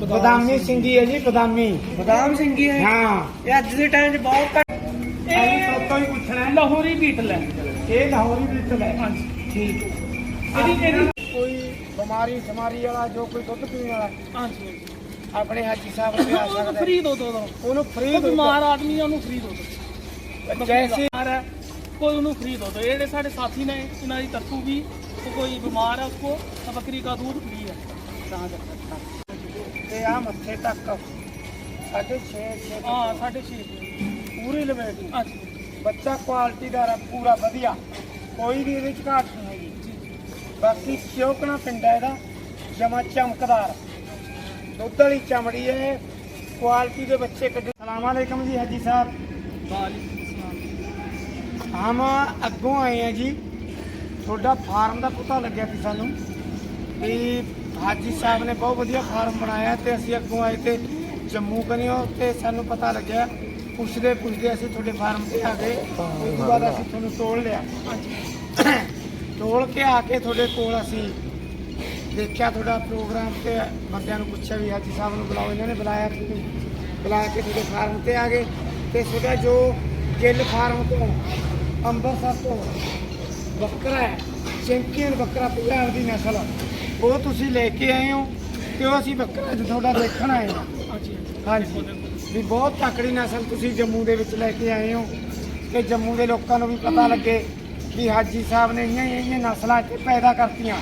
ਬਦਾਮੀ ਸਿੰਗੀ। ਹੈ ਜੀ ਬਦਾਮੀ। ਬਦਾਮ ਸਿੰਘੀ ਹੈ। ਹਾਂ। ਇਹ ਅੱਜ ਦੇ ਟਾਈਮ 'ਚ ਬਹੁਤ ਘੱਟ ਅਸੀਂ ਸਭ ਹੀ ਪੁੱਛਣਾ ਹੈ। ਲਾਹੌਰੀ ਬੀਟਲ ਹੈ ਇਹ ਲਾਹੌਰੀ ਬਿੱਤਲ ਹੈ ਹਾਂਜੀ। ਠੀਕ। ਇਹਦੀ ਇਹਦੀ ਕੋਈ ਬਿਮਾਰੀ ਸਮਾਰੀ ਵਾਲਾ ਜੋ ਕੋਈ ਦੁੱਧ ਪੀਣ ਵਾਲਾ। ਹਾਂਜੀ ਆਪਣੇ ਹਾਜੀ ਸਾਹਿਬ ਨੂੰ ਆ ਸਕਦਾ। ਫ੍ਰੀ ਦੋ ਦੋ ਉਹਨੂੰ ਫ੍ਰੀ ਕੋਈ ਬਿਮਾਰ ਆਦਮੀ ਆ ਫ੍ਰੀ ਦੋ ਦੋ। ਜੈਸੇ ਬਿਮਾਰ ਕੋਈ ਉਹਨੂੰ ਫ੍ਰੀ ਦੋ ਇਹ ਜਿਹੜੇ ਸਾਡੇ ਸਾਥੀ ਨੇ ਇਹਨਾਂ ਦੀ ਤਰਫੋਂ ਵੀ ਕੋਈ ਬਿਮਾਰ ਹੈ ਉਸਕੋ ਤਾਂ ਬੱਕਰੀ ਦਾ ਦੁੱਧ ਤਾਂ ਰੱਖਣਾ ਮੱਥੇ ਤੱਕ। ਸਾਢੇ 6 6 ਹਾਂ ਸਾਢੇ 6 ਪੂਰੀ ਲਵੇਟ ਬੱਚਾ ਕੁਆਲਿਟੀ ਦਾ ਪੂਰਾ ਵਧੀਆ। ਕੋਈ ਵੀ ਇਹਦੇ ਚ ਘਾਟ ਨਹੀਂ ਹੈਗੀ। ਬਾਕੀ ਚੌਕਣਾ ਪਿੰਡ ਹੈ ਇਹਦਾ ਜਮਾ ਚਮਕਦਾਰ। ਦੁੱਧ ਵਾਲੀ ਚਮੜੀ ਹੈ ਕੁਆਲਿਟੀ ਦੇ ਬੱਚੇ ਕੱਢ। ਸਲਾਮ ਅਲੈਕਮ ਜੀ ਹਾਜੀ ਸਾਹਿਬ। ਵਾਲੇਕੁਮ ਹਮ ਅੱਗੋਂ ਆਏ ਆ ਜੀ। ਤੁਹਾਡਾ ਫਾਰਮ ਦਾ ਪਤਾ ਲੱਗਿਆ ਸੀ ਸਾਨੂੰ ਵੀ ਹਾਜੀ ਸਾਹਿਬ ਨੇ ਬਹੁਤ ਵਧੀਆ ਫਾਰਮ ਬਣਾਇਆ ਤੇ ਅਸੀਂ ਅੱਗੋਂ ਆਏ ਤੇ ਜੰਮੂ ਕਨਿਓ ਤੇ ਸਾਨੂੰ ਪਤਾ ਲੱਗਿਆ, ਪੁੱਛਦੇ ਪੁੱਛਦੇ ਅਸੀਂ ਤੁਹਾਡੇ ਫਾਰਮ ਤੇ ਆ ਗਏ, ਉਸ ਤੋਂ ਬਾਅਦ ਅਸੀਂ ਤੁਹਾਨੂੰ ਤੋਲ ਲਿਆ। ਤੋਲ ਕੇ ਆ ਕੇ ਤੁਹਾਡੇ ਕੋਲ ਅਸੀਂ ਦੇਖਿਆ ਤੁਹਾਡਾ ਪ੍ਰੋਗਰਾਮ ਤੇ ਬੰਦਿਆਂ ਨੂੰ ਪੁੱਛਿਆ ਵੀ ਹਾਜੀ ਸਾਹਿਬ ਨੂੰ ਬੁਲਾਓ, ਇਹਨਾਂ ਨੇ ਬੁਲਾਇਆ ਤੁਸੀਂ ਬੁਲਾ ਕੇ ਤੁਹਾਡੇ ਫਾਰਮ ਤੇ ਆ ਗਏ ਤੇ ਤੁਹਾਡਾ ਜੋ ਗਿੱਲ ਫਾਰਮ ਤੋਂ ਅੰਮ੍ਰਿਤਸਰ ਤੋਂ ਬੱਕਰਾ ਹੈ, ਚੈਂਪੀਅਨ ਬੱਕਰਾ ਪੰਜਾਬ ਦੀ ਨਸਲ ਉਹ ਤੁਸੀਂ ਲੈ ਕੇ ਆਏ ਹੋ ਤੇ ਉਹ ਅਸੀਂ ਬੱਕਰਾ ਅੱਜ ਤੁਹਾਡਾ ਦੇਖਣ ਆਏ ਹਾਂ। ਹਾਂਜੀ। ਵੀ ਬਹੁਤ ਤਕੜੀ ਨਸਲ ਤੁਸੀਂ ਜੰਮੂ ਦੇ ਵਿੱਚ ਲੈ ਕੇ ਆਏ ਹੋ ਕਿ ਜੰਮੂ ਦੇ ਲੋਕਾਂ ਨੂੰ ਵੀ ਪਤਾ ਲੱਗੇ ਕਿ ਹਾਜੀ ਸਾਹਿਬ ਨੇ ਇੰਨੀਆਂ ਇਹ ਨਸਲਾਂ ਇੱਥੇ ਪੈਦਾ ਕਰਤੀਆਂ।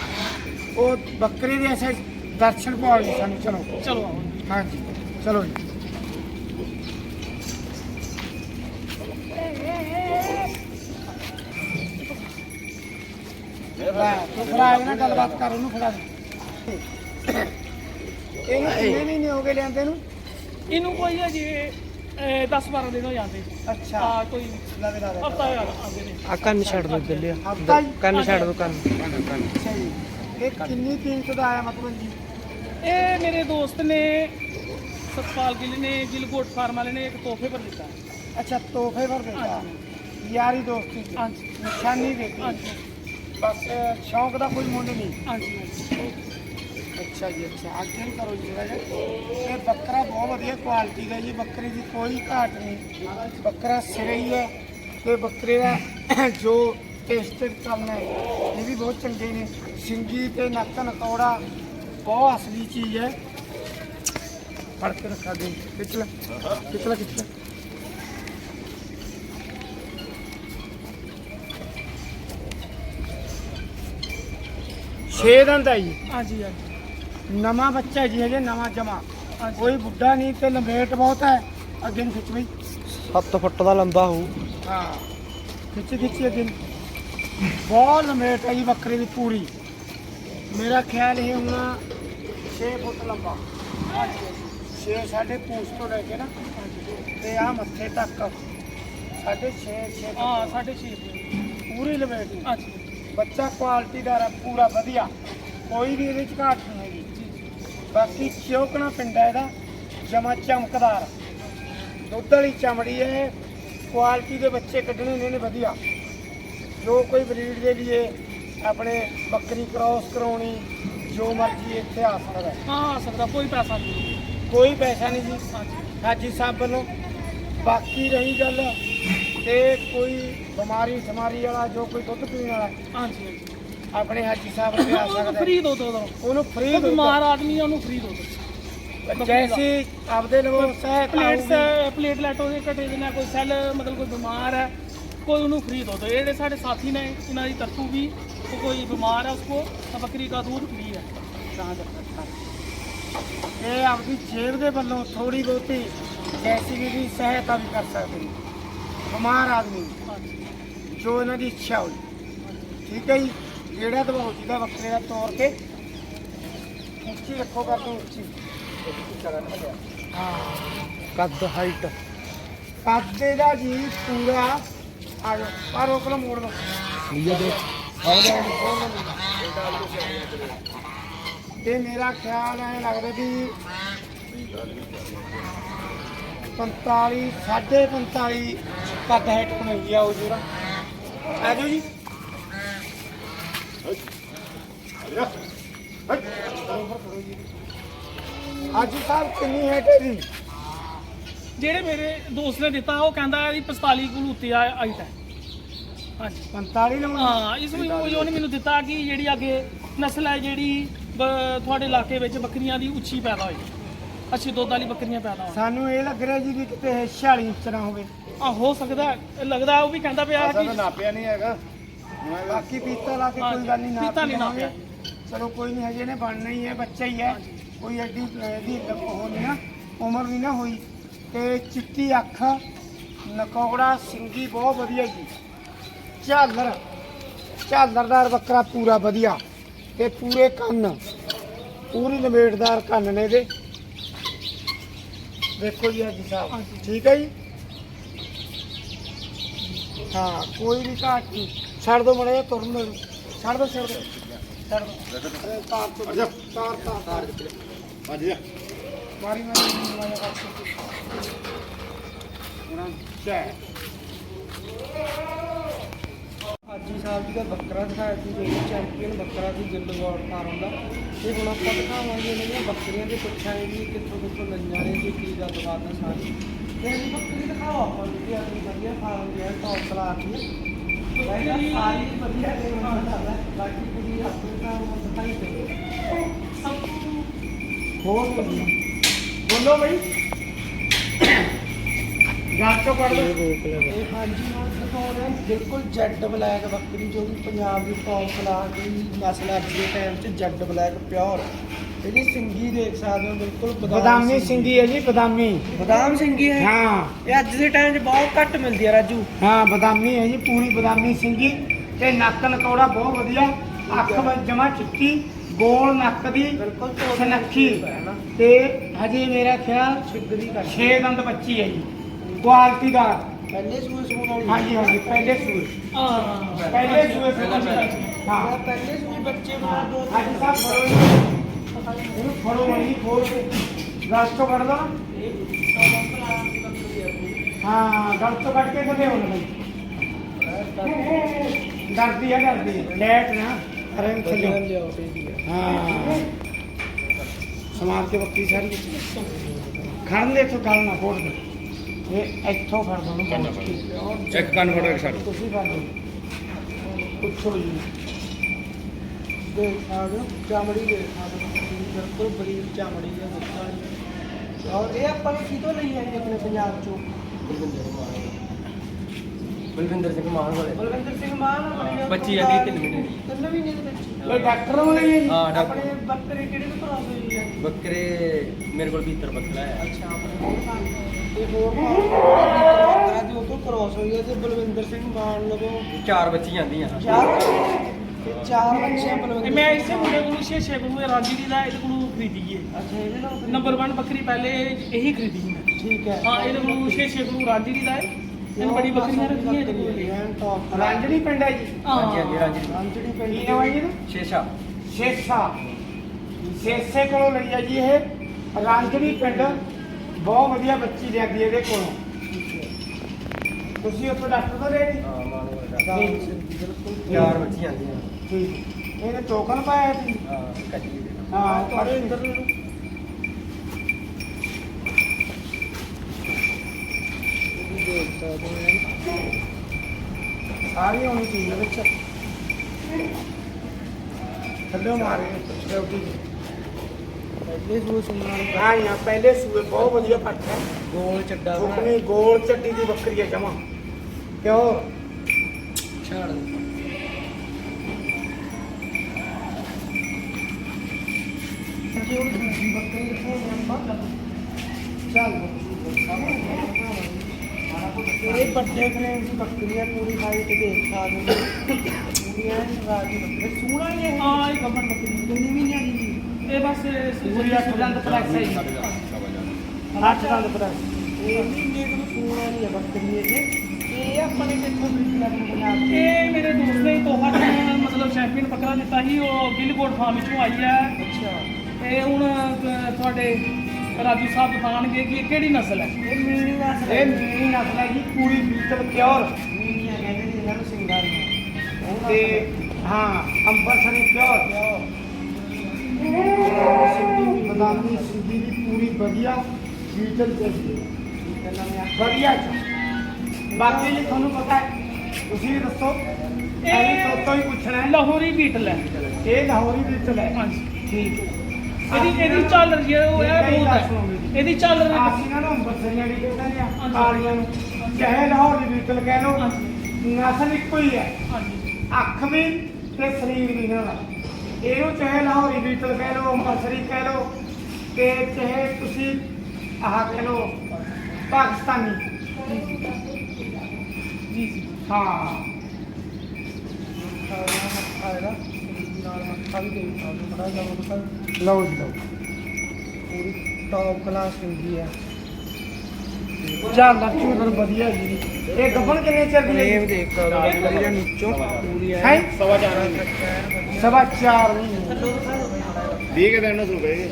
ਉਹ ਬੱਕਰੀ ਦੇ ਐਸੇ ਦਰਸ਼ਨ ਪਾਉਣ ਸਾਨੂੰ ਚਲੋ। ਚਲੋ ਹਾਂਜੀ। ਚਲੋ ਜੀ। ਤੂੰ ਫੜਾ ਕੇ ਨਾ ਗੱਲਬਾਤ ਕਰ ਉਹਨੂੰ ਫੜਾ ਦੇ। ਇਹਨੂੰ ਕਿੰਨੇ ਮਹੀਨੇ ਹੋ ਗਏ ਲੈਂਦੇ ਨੂੰ? ਇਹਨੂੰ ਕੋਈ ਹੈ ਜੀ 10 12 ਦਿਨ ਹੋ ਜਾਂਦੇ। ਅੱਛਾ। ਹਾਂ ਕੋਈ ਲਵੇ ਲਾ ਹਫਤਾ ਆਉਂਦੇ ਨੇ। ਆ ਕੰਨ ਛੱਡ ਦੋ ਦਿੱਲਿਆ ਕੰਨ ਛੱਡ ਦੋ ਕੰਨ। ਅੱਛਾ ਜੀ। ਇਹ ਕਿੰਨੀ ਕੀਮਤ ਦਾ ਆਇਆ ਮਤਲਬ ਜੀ? ਇਹ ਮੇਰੇ ਦੋਸਤ ਨੇ ਸਤਪਾਲ ਗਿੱਲ ਨੇ ਗਿਲਗੋਟ ਫਾਰਮ ਵਾਲੇ ਨੇ ਇੱਕ ਤੋਹਫੇ ਪਰ ਦਿੱਤਾ। ਅੱਛਾ ਤੋਹਫੇ ਪਰ ਦਿੱਤਾ। ਯਾਰੀ ਦੋਸਤੀ ਹਾਂਜੀ। ਨਿਸ਼ਾਨੀ ਦਿੱਤੀ ਹਾਂਜੀ। ਬਸ ਸ਼ੌਂਕ ਦਾ ਕੋਈ ਮੁੱਲ ਨਹੀਂ। ਹਾਂਜੀ ਅੱਛਾ ਜੀ ਅੱਛਾ। ਅੱਗੇ ਕਰੋ ਜੀ ਰਾਜਾ ਇਹ ਬੱਕਰਾ ਬਹੁਤ ਵਧੀਆ ਕੁਆਲਿਟੀ ਦਾ ਜੀ ਬੱਕਰੇ ਦੀ ਕੋਈ ਘਾਟ ਨਹੀਂ। ਬੱਕਰਾ ਸਿਰੇ ਹੀ ਹੈ ਤੇ ਬੱਕਰੇ ਦਾ ਜੋ ਟੇਸਟਡ ਕੰਮ ਹੈ ਇਹ ਵੀ ਬਹੁਤ ਚੰਗੇ ਨੇ। ਸਿੰਗੀ ਤੇ ਨੱਕ ਨਕੌੜਾ ਬਹੁਤ ਅਸਲੀ ਚੀਜ਼ ਹੈ। ਫੜ ਕੇ ਰੱਖਾ ਛੇ ਦੰਦ ਹੈ ਜੀ। ਹਾਂਜੀ ਹਾਂਜੀ। ਨਵਾਂ ਬੱਚਾ ਜੀ ਹੈਗੇ ਨਵਾਂ ਜਮਾ। ਕੋਈ ਬੁੱਢਾ ਨਹੀਂ ਤੇ ਲੰਬੇਟ ਬਹੁਤ ਹੈ। ਅੱਗੇ ਨੂੰ ਖਿੱਚ ਬਈ। 7 ਫੁੱਟ ਦਾ ਲੰਬਾ ਹੋਊ। ਹਾਂ। ਖਿੱਚ ਖਿੱਚ ਅੱਗੇ ਬਹੁਤ ਲੰਬੇਟ ਹੈ ਜੀ ਬੱਕਰੀ ਦੀ ਪੂਰੀ। ਮੇਰਾ ਖਿਆਲ ਇਹ ਹੋਣਾ 6 ਫੁੱਟ ਲੰਬਾ। ਹਾਂਜੀ। 6 ਸਾਡੇ ਪੂਛ ਤੋਂ ਲੈ ਕੇ ਨਾ। ਤੇ ਆ ਮੱਥੇ ਤੱਕ। ਸਾਡੇ 6 6 ਆ ਸਾਡੇ 6 ਪੂਰੀ ਲੰਬੇਟ ਹਾਂਜੀ। ਬੱਚਾ ਕੁਆਲਿਟੀ ਦਾ ਹੈ, ਪੂਰਾ ਵਧੀਆ। ਕੋਈ ਵੀ ਇਹਦੇ ਚ ਘਾਟ ਨਹੀਂ ਹੈਗੀ। ਬਾਕੀ ਚੌਕਣਾ ਪਿੰਡ ਹੈ ਇਹਦਾ ਜਮਾ ਚਮਕਦਾਰ। ਦੁੱਧ ਵਾਲੀ ਚਮੜੀ ਹੈ ਕੁਆਲਿਟੀ ਦੇ ਬੱਚੇ ਕੱਢਣੇ ਨੇ ਨੇ ਵਧੀਆ। ਜੋ ਕੋਈ ਬਰੀਡ ਦੇ ਲਈ ਆਪਣੇ ਬੱਕਰੀ ਕ੍ਰਾਸ ਕਰਾਉਣੀ ਜੋ ਮਰਜ਼ੀ ਇੱਥੇ ਆ ਸਕਦਾ ਹੈ। ਆ ਸਕਦਾ ਕੋਈ ਪੈਸਾ ਨਹੀਂ। ਕੋਈ ਪੈਸਾ ਨਹੀਂ ਜੀ। ਹਾਜੀ। ਸਾਹਿਬ ਵੱਲੋਂ। ਬਾਕੀ ਰਹੀ ਗੱਲ ਤੇ ਕੋਈ ਬਿਮਾਰੀ ਸਮਾਰੀ ਵਾਲਾ ਜੋ ਕੋਈ ਦੁੱਧ ਪੀਣ ਵਾਲਾ ਹਾਂਜੀ ਹਾਂਜੀ। ਆਪਣੇ ਹਾਜੀ ਸਾਹਿਬ ਨੂੰ ਪਿਆ ਉਹਨੂੰ ਸਕਦਾ ਫ੍ਰੀ ਦੋ ਦੋ ਉਹਨੂੰ ਫ੍ਰੀ ਕੋਈ ਬਿਮਾਰ ਆਦਮੀ ਆ ਉਹਨੂੰ ਫ੍ਰੀ ਦੋ ਜੈਸੀ ਆਪਦੇ ਲਵੋ ਸਹਿਤ ਪਲੇਟਸ ਪਲੇਟਲੈਟ ਉਹਦੇ ਘਟੇ ਦੇ ਨਾਲ ਕੋਈ ਸੈੱਲ ਮਤਲਬ ਕੋਈ ਬਿਮਾਰ ਹੈ ਕੋਈ ਉਹਨੂੰ ਫ੍ਰੀ ਦੋ ਦੋ ਜਿਹੜੇ ਸਾਡੇ ਸਾਥੀ ਨੇ ਇਹਨਾਂ ਦੀ ਤਰਫੋਂ ਵੀ ਕੋਈ ਬਿਮਾਰ ਹੈ ਉਸਕੋ ਤਾਂ ਬੱਕਰੀ ਦਾ ਦੁੱਧ ਫ੍ਰੀ ਹੈ ਤਾਂ ਦਿੱਤਾ ਇਹ ਆਪਦੀ ਜੇਬ ਦੇ ਵੱਲੋਂ ਥੋੜੀ ਬਹੁਤੀ ਜੈਸੀ ਦੀ ਸਹਾਇਤਾ ਵੀ ਕਰ ਸਕਦੇ ਨੇ। ਬਿਮਾਰ ਆਦਮੀ। ਜੋ ਇਹਨਾਂ ਦੀ ਇੱਛਾ ਹੋਈ। ਠੀਕ ਹੈ ਜੀ? ਜਿਹੜਾ ਦਵਾਓ ਜਿਹਦਾ ਬੱਕਰੇ ਦਾ ਤੋੜ ਕੇ ਉੱਚੀ ਰੱਖੋ ਕਰ ਦੋ ਉੱਚੀ। ਹਾਂ। ਕੱਦ ਹਾਈਟ ਕੱਦੇ ਦਾ ਜੀ ਪੂਰਾ ਆ ਜਾਓ। ਪਰ ਉਹ ਕੋਲ ਮੋੜ ਦੋ ਲੀਆ ਦੇ ਤੇ ਮੇਰਾ ਖਿਆਲ ਐ ਲੱਗਦਾ ਵੀ 45 ਸਾਢੇ 45 ਕੱਦ ਆ ਉਹ ਜੂਰਾ ਆ ਜਾਓ ਜੀ। ਬਰੋਬਰ ਕਰੋ ਜੀ ਹਾਜੀ ਸਾਹਿਬ ਕਿੰਨੀ ਹੈ ਤੇਰੀ ਜਿਹੜੇ ਮੇਰੇ ਦੋਸਤ ਨੇ ਦਿੱਤਾ ਉਹ ਕਹਿੰਦਾ ਇਹਦੀ 45 ਕੋਲ ਉੱਤੇ ਆ ਹਾਈਟ ਹੈ। ਹਾਂਜੀ। 45 ਲਵਾਂ ਹਾਂ ਇਸ ਵਿੱਚ ਉਹ ਉਹਨੇ ਮੈਨੂੰ ਦਿੱਤਾ ਕਿ ਜਿਹੜੀ ਅੱਗੇ ਨਸਲ ਹੈ ਜਿਹੜੀ ਤੁਹਾਡੇ ਇਲਾਕੇ ਵਿੱਚ ਬੱਕਰੀਆਂ ਦੀ ਉੱਚੀ ਪੈਦਾ ਹੋਈ। ਅੱਛੀ ਦੁੱਧ ਵਾਲੀ ਬੱਕਰੀਆਂ ਪੈਦਾ ਹੋਣ। ਸਾਨੂੰ ਇਹ ਲੱਗ ਰਿਹਾ ਜੀ ਵੀ ਕਿਤੇ ਇਹ 46 ਇੰਚ ਨਾ ਹੋਵੇ। ਆ ਹੋ ਸਕਦਾ ਹੈ। ਇਹ ਲੱਗਦਾ ਉਹ ਵੀ ਕਹਿੰਦਾ ਪਿਆ ਕਿ ਨਾਪਿਆ ਨਹੀਂ ਹੈਗਾ। ਬਾਕੀ ਪੀਤਾ ਲਾ ਕੇ ਕੋਈ ਗੱਲ ਨਹੀਂ ਨਾ ਪੀਤਾ ਨਹੀਂ ਪੀਵਾਂਗੇ। ਨਾਪਿਆ। ਚਲੋ ਕੋਈ ਨਹੀਂ ਹਜੇ ਨੇ ਬਣਨਾ ਹੀ ਹੈ ਬੱਚਾ ਹੀ ਹੈ। ਕੋਈ ਐਡੀ ਇਹਦੀ ਉਹ ਨਹੀਂ ਨਾ ਉਮਰ ਨਹੀਂ ਨਾ ਹੋਈ। ਤੇ ਚਿੱਟੀ ਅੱਖ ਨਕੌੜਾ ਸਿੰਗੀ ਬਹੁਤ ਵਧੀਆ ਜੀ। ਝਾਲਰ ਝਾਲਰਦਾਰ ਬੱਕਰਾ ਪੂਰਾ ਵਧੀਆ। ਤੇ ਪੂਰੇ ਕੰਨ ਪੂਰੀ ਲੰਬੇਟਦਾਰ ਕੰਨ ਨੇ ਇਹਦੇ। ਦੇਖੋ ਜੀ ਅੱਜ ਸਾਹਿਬ। ਠੀਕ ਹੈ ਜੀ? ਹਾਂ ਕੋਈ ਵੀ ਘਾਟ ਨਹੀਂ ਛੱਡ ਦੋ ਮੜੇ ਤੁਰਨ ਨੂੰ ਛੱਡ ਦੋ ਛੱਡ ਦੋ। ਛੱਡ ਦੋ। ਤਾਰ ਤੋਂ ਤਾਰ ਤਾਰ ਤਾਰ। ਅੱਜ ਜਾ। ਮਾਰੀ ਮਾਰੀ ਮਾਰੀ ਕਰਕੇ ਉਹਨਾਂ ਚੈ ਹਾਜੀ ਸਾਹਿਬ ਜੀ ਦਾ ਬੱਕਰਾ ਦਿਖਾਇਆ ਸੀ ਜਿਹੜੀ ਚੈਂਪੀਅਨ ਬੱਕਰਾ ਸੀ ਗਿੱਲ ਗੌਡ ਫਾਰਮ ਦਾ। ਤੇ ਹੁਣ ਆਪਾਂ ਦਿਖਾਵਾਂਗੇ ਇਹਨਾਂ ਦੀਆਂ ਬੱਕਰੀਆਂ ਦੇ ਪੁੱਛਾਂਗੇ ਵੀ ਕਿੱਥੋਂ ਕਿੱਥੋਂ ਲਈਆਂ ਨੇ ਜੀ ਕੀ ਗੱਲ ਬਾਤ ਹੈ ਸਾਰੀ। ਤੇ ਇਹ ਬੱਕਰੀ ਦਿਖਾਓ ਆਪਾਂ ਨੂੰ ਕਿ ਆਪਣੀ ਵਧੀਆ ਫਾਰਮ ਦੀ ਹੈ ਟੌਪ ਕਲਾਸ ਦੀ ਵੈਸੇ ਸਾਰੀ ਵਧੀਆ ਦੇ ਮਾਨਾ ਬਾਕੀ ਕੁੜੀ ਆਪਣੇ ਤਾਂ ਦਿਖਾਈ ਦੇ ਹੋਰ ਵਧੀਆ ਬੋਲੋ ਬਈ। ਗੱਲ ਤੋਂ ਕੱਢ ਦੋ ਇਹ ਹਾਂਜੀ ਮੈਂ ਦਿਖਾ ਰਿਹਾ ਬਿਲਕੁਲ ਜੈਡ ਬਲੈਕ ਬੱਕਰੀ ਜੋ ਕਿ ਪੰਜਾਬ ਦੀ ਟੌਪ ਕਲਾਸ ਦੀ ਨਸਲ ਹੈ ਅੱਜ ਦੇ ਟਾਈਮ 'ਚ ਜੈਡ ਬਲੈਕ ਪਿਓਰ ਇਹਦੀ ਸਿੰਗੀ ਦੇਖ ਸਕਦੇ ਹੋ ਬਿਲਕੁਲ ਬਦਾਮੀ ਸਿੰਗੀ। ਹੈ ਜੀ ਬਦਾਮੀ। ਬਦਾਮ ਸਿੰਗੀ ਹੈ? ਹਾਂ। ਇਹ ਅੱਜ ਦੇ ਟਾਈਮ 'ਚ ਬਹੁਤ ਘੱਟ ਮਿਲਦੀ ਹੈ ਰਾਜੂ। ਹਾਂ ਬਦਾਮੀ ਹੈ ਜੀ ਪੂਰੀ ਬਦਾਮੀ ਸਿੰਗੀ। ਤੇ ਨੱਕ ਨਕੌੜਾ ਬਹੁਤ ਵਧੀਆ। ਅੱਖ ਜਮਾ ਚਿੱਟੀ ਗੋਲ ਨੱਕ ਦੀ ਬਿਲਕੁਲ ਸੁਨੱਖੀ। ਤੇ ਹਜੇ ਮੇਰਾ ਖਿਆਲ ਛਿੱਗਦੀ ਕਰ 6 ਦੰਦ ਬੱਚੀ ਹੈ ਜੀ। ਕੁਆਲਿਟੀ ਦਾ ਪਹਿਲੇ ਸੂਏ ਸੂਣ ਵਾਲੀ ਹਾਂਜੀ ਹਾਂਜੀ ਪਹਿਲੇ ਸੂਏ ਹਾਂ ਪਹਿਲੇ ਸੂਏ ਹਾਂ ਹਾਂ ਪਹਿਲੇ ਸੂਏ ਬੱਚੇ ਬਣਾ ਦੋ ਅੱਜ ਸਾਹਿਬ ਫੜੋ ਇਹਨੂੰ। ਇਹਨੂੰ ਫੜੋ ਮਣੀ ਖੋਲ ਕੇ ਗਲ ਤੋਂ ਕੱਢ ਦੋ ਹਾਂ ਗਲ ਤੋਂ ਕੱਢ ਕੇ ਕਦੇ ਹੁਣ ਬਈ ਡਰਦੀ ਹੈ ਡਰਦੀ ਹੈ ਲੈਟ ਨਾ ਅਰੇ ਥੱਲੇ ਲਿਆਓ ਪਈ ਹੈ ਹਾਂ ਸਮਾਰ ਕੇ ਬੱਕਰੀ ਸਾਰੀ ਖੜਨ ਦੇ ਇੱਥੋਂ ਗੱਲ ਨਾ ਫੋੜ ਦੇ ਇਹ ਇੱਥੋਂ ਫੜ ਦੋ ਨੂੰ ਇੱਕ ਕੰਨ ਫੜ ਕੇ ਛੱਡ ਤੁਸੀਂ ਫੜ ਦੋ ਪੁੱਛੋ ਜੀ। ਦੇਖ ਸਕਦੇ ਹੋ ਚਮੜੀ ਦੇਖ ਸਕਦੇ ਹੋ ਬਿਲਕੁਲ ਬਰੀਕ ਚਮੜੀ ਹੈ ਬੱਚਾ ਜੀ ਔਰ ਇਹ ਆਪਾਂ ਨੇ ਕਿਤੋਂ ਲਈ ਹੈ ਜੀ ਆਪਣੇ ਪੰਜਾਬ ਚੋਂ? ਬਲਵਿੰਦਰ ਸਿੰਘ ਮਾਨ ਵਾਲੇ ਬਲਵਿੰਦਰ ਸਿੰਘ ਮਾਨ ਆਪਣੇ ਬੱਚੀ ਹੈਗੀ ਤਿੰਨ ਮਹੀਨੇ ਦੀ। ਤਿੰਨ ਮਹੀਨੇ ਦੀ ਬੱਚੀ ਇਹ ਡਾਕਟਰ ਹੈ ਜੀ। ਹਾਂ ਡਾਕਟਰ। ਆਪਣੇ ਬੱਕਰੇ ਕਿਹੜੇ ਤੋਂ ਕਰਾਸ ਹੋਈ ਹੈ ਬੱਕਰੇ ਮੇਰੇ ਕੋਲ 72 ਬੱਕਰਾ ਹੈ। ਅੱਛਾ ਆਪਣੇ ਇਹ ਹੋਰ ਬੱਕਰਾ ਦੀ ਉਹ ਤੋਂ ਕਰਾਸ ਹੋਈ ਹੈ ਤੇ ਬਲਵਿੰਦਰ ਸਿੰਘ ਮਾਨ ਲਗੋ। ਚਾਰ ਬੱਚੀਆਂ ਆਂਦੀਆਂ ਚਾਰ ਤੇ ਚਾਰ ਬੱਚੇ ਤੇ ਬਲਵਿੰਦਰ ਮੈਂ ਇਸੇ ਮੁੰਡੇ ਕੋਲੋਂ ਛੇ ਛੇ ਕੋਲੋਂ ਰਾਂਝੀ ਦੀ ਦਾ ਇਹਦੇ ਕੋਲੋਂ ਖਰੀਦੀਏ। ਅੱਛਾ ਇਹਦੇ ਨਾਲ ਨੰਬਰ 1 ਬੱਕਰੀ ਪਹਿਲੇ ਇਹੀ ਖਰੀਦੀ ਸੀ ਮੈਂ। ਠੀਕ ਹੈ। ਹਾਂ ਇਹਦੇ ਕੋਲੋਂ ਛੇ ਛੇ ਕੋਲੋਂ ਰਾਂਝੀ ਦੀ ਦਾ ਹੈ। ਇਹਨੂੰ ਬੜੀ ਬੱਕਰੀਆਂ ਰੱਖੀਆਂ ਇਹਦੇ ਕੋਲ। ਐਨ ਟੌਪ ਰਾਂਝਣੀ ਪਿੰਡ ਹੈ ਜੀ। ਹਾਂਜੀ ਹਾਂਜੀ ਰਾਜੀ ਰਾਂਝੜੀ ਪਿੰਡ ਕੀ ਨਾਮ ਹੈ ਜੀ ਇਹਦਾ? ਸ਼ੇਸ਼ਾ। ਸੇਸਾ। ਸੇਸੇ ਕੋਲੋਂ ਲਈ ਹੈ ਜੀ ਇਹ ਰਾਂਝਣੀ ਪਿੰਡ। ਬਹੁਤ ਵਧੀਆ ਬੱਚੀ ਲਿਆਂਦੀ ਇਹਦੇ ਕੋਲੋਂ। ਤੁਸੀਂ ਉੱਥੋਂ ਡਾਕਟਰ ਤੋਂ ਲੈ ਜੀ ਹਾਂ ਮਾਨ। ਬਿਲਕੁਲ ਚਾਰ ਬੱਚੀਆਂ ਆਂਦੀਆਂ। ਠੀਕ ਇਹਨੇ ਟੋਕਨ ਪਾਇਆ ਸੀ? ਹਾਂ ਦੇ ਹਾਂ। ਤੁਹਾਡੇ ਇੰਦਰ ਨੂੰ ਹੋ ਸਾਰੀ ਹੋਣੀ ਚਾਹੀਦੀ ਵਿੱਚ। ਥੱਲੇ ਮਾਰੇ। ਡਿਊਟੀ ਪਹਿਲੇ ਸੂਏ ਸੁਣਨ ਹਾਂ ਹਾਂ ਪਹਿਲੇ ਸੂਏ ਬਹੁਤ ਵਧੀਆ ਪੱਟ ਹੈ। ਗੋਲ ਚੱਡਾ ਫੁਕਣੀ ਗੋਲ ਚੱਡੀ ਦੀ ਬੱਕਰੀ ਹੈ ਜਮਾ। ਪਿਓਰ ਛਾੜ ਇਹ ਵੱਡੇ ਫਰੇਮ ਦੀ ਬੱਕਰੀ ਹੈ ਪੂਰੀ ਹਾਈਟ ਦੇਖ ਸਕਦੇ ਹੋ ਪੂਰੀ ਐਨ ਰਾਜੀ ਬੱਕਰੀ। ਸੂਣਾ ਹੀ ਹੈ ਹਾਂ ਇਹ ਗੱਬਰ ਬੱਕਰੀ ਕਿੰਨੀ ਮਹੀਨਿਆਂ ਦੀ ਜੀ ਇਹ ਬਸ ਪੂਰੀ ਅੱਠ ਦੰਦ ਪਲੱਸ ਹੈ ਜੀ। ਅੱਠ ਦੰਦ ਪਲੱਸ ਇਹ ਮਹੀਨੇ ਤੋਂ ਸੂਣਾ ਨਹੀਂ ਹੈ ਬੱਕਰੀ ਇਹ। ਇਹ ਆਪਾਂ ਨੇ ਕਿੱਥੋਂ ਆਪਣੇ ਪੰਜਾਬ ਤੋਂ ਇਹ ਮੇਰੇ ਦੋਸਤ ਨੇ ਤੋਹਫਾ ਚ ਮਤਲਬ ਚੈਂਪੀਅਨ ਬੱਕਰਾ ਦਿੱਤਾ ਸੀ ਉਹ ਗਿਲਕੋਟ ਫਾਰਮ ਵਿੱਚੋਂ ਆਈ ਹੈ। ਅੱਛਾ। ਤੇ ਹੁਣ ਤੁਹਾਡੇ ਰਾਜੂ ਸਾਹਿਬ ਬਤਾਣਗੇ ਕਿ ਇਹ ਕਿਹੜੀ ਨਸਲ ਹੈ। ਇਹ ਮੀਣੀ ਨਸਲ ਇਹ ਮੀਨੀ ਨਸਲ ਹੈ ਜੀ ਪੂਰੀ ਬੀਟਲ ਪਿਓਰ। ਮੀਨੀਆਂ ਕਹਿੰਦੇ ਨੇ ਇਹਨਾਂ ਨੂੰ ਸਿੰਗਾਂ ਨੂੰ। ਤੇ ਹਾਂ। ਅੰਬਰਸਰੀ ਪਿਓਰ। ਸਿੰਗੀ ਵੀ ਬਦਾਮ ਮਾਲਵੀ ਸਿੰਗੀ ਦੀ ਪੂਰੀ ਵਧੀਆ ਬੀਟਲ ਚਾਹੀਦੀ ਹੈ ਵਧੀਆ ਚ ਬਾਕੀ ਜੀ ਤੁਹਾਨੂੰ ਪਤਾ ਹੈ ਤੁਸੀਂ ਵੀ ਦੱਸੋ ਇਹ ਇਹ- ਤੋਂ ਤੋਂ ਹੀ ਪੁੱਛਣਾ ਹੈ। ਲਾਹੌਰੀ ਬੀਟਲ ਹੈ ਇਹ ਲਾਹੌਰੀ ਬੀਟਲ ਹੈ ਹਾਂਜੀ। ਠੀਕ ਇਹਦੀ ਇਹਦੀ ਝਾਲਰ ਜੀ ਉਹ ਹੈ ਬਹੁਤ ਹੈ। ਇਹਦੀ ਝਾਲਰ ਅਸੀਂ ਨਾ ਨੂੰ ਬੱਸਰੀਆਂ ਦੀ ਕਹਿੰਦੇ ਆ। ਕਾਲੀਆਂ ਨੂੰ। ਚਾਹੇ ਲਾਹੌਰੀ ਬੀਟਲ ਕਹਿ ਲਓ ਨਸਲ ਇੱਕੋ ਹੀ ਹੈ। ਹਾਂਜੀ। ਅੱਖ ਵੀ ਤੇ ਸਰੀਰ ਵੀ ਇਹਨਾਂ ਦਾ ਇਹਨੂੰ ਚਾਹੇ ਲਾਹੌਰੀ ਬੀਟਲ ਕਹਿ ਲਓ ਅੰਬਰਸਰੀ ਕਹਿ ਲਓ ਤੇ ਚਾਹੇ ਤੁਸੀਂ ਆਹ ਕਹਿ ਲਓ ਪਾਕਿਸਤਾਨੀ ਜੀ ਜੀ ਹਾਂ ਆਏਗਾ ਨਾਲ ਮੱਖਾ ਵੀ ਦੇ ਦਿੱਤਾ ਬੜਾ ਜ਼ਬਰਦਸਤ ਲਓ ਜੀ ਲਓ ਪੂਰੀ ਟੌਪ ਕਲਾਸ ਹੁੰਦੀ ਹੈ ਚਾਰ ਲੱਖ ਮਤਲਬ ਵਧੀਆ ਜੀ। ਇਹ ਗੱਬਣ ਕਿੰਨੇ ਚਿਰ ਦੀ ਹੈ ਦੇਖ ਹੋ ਵਧੀਆ ਨੀਚੋਂ ਪੂਰੀ ਹੈ ਹੈ? ਸਵਾ ਚਾਰ ਸਵਾ ਚਾਰ ਮਹੀਨੇ ਵੀਹ ਕੇ ਦਿਨ ਨੂੰ ਸੁ ਗਏ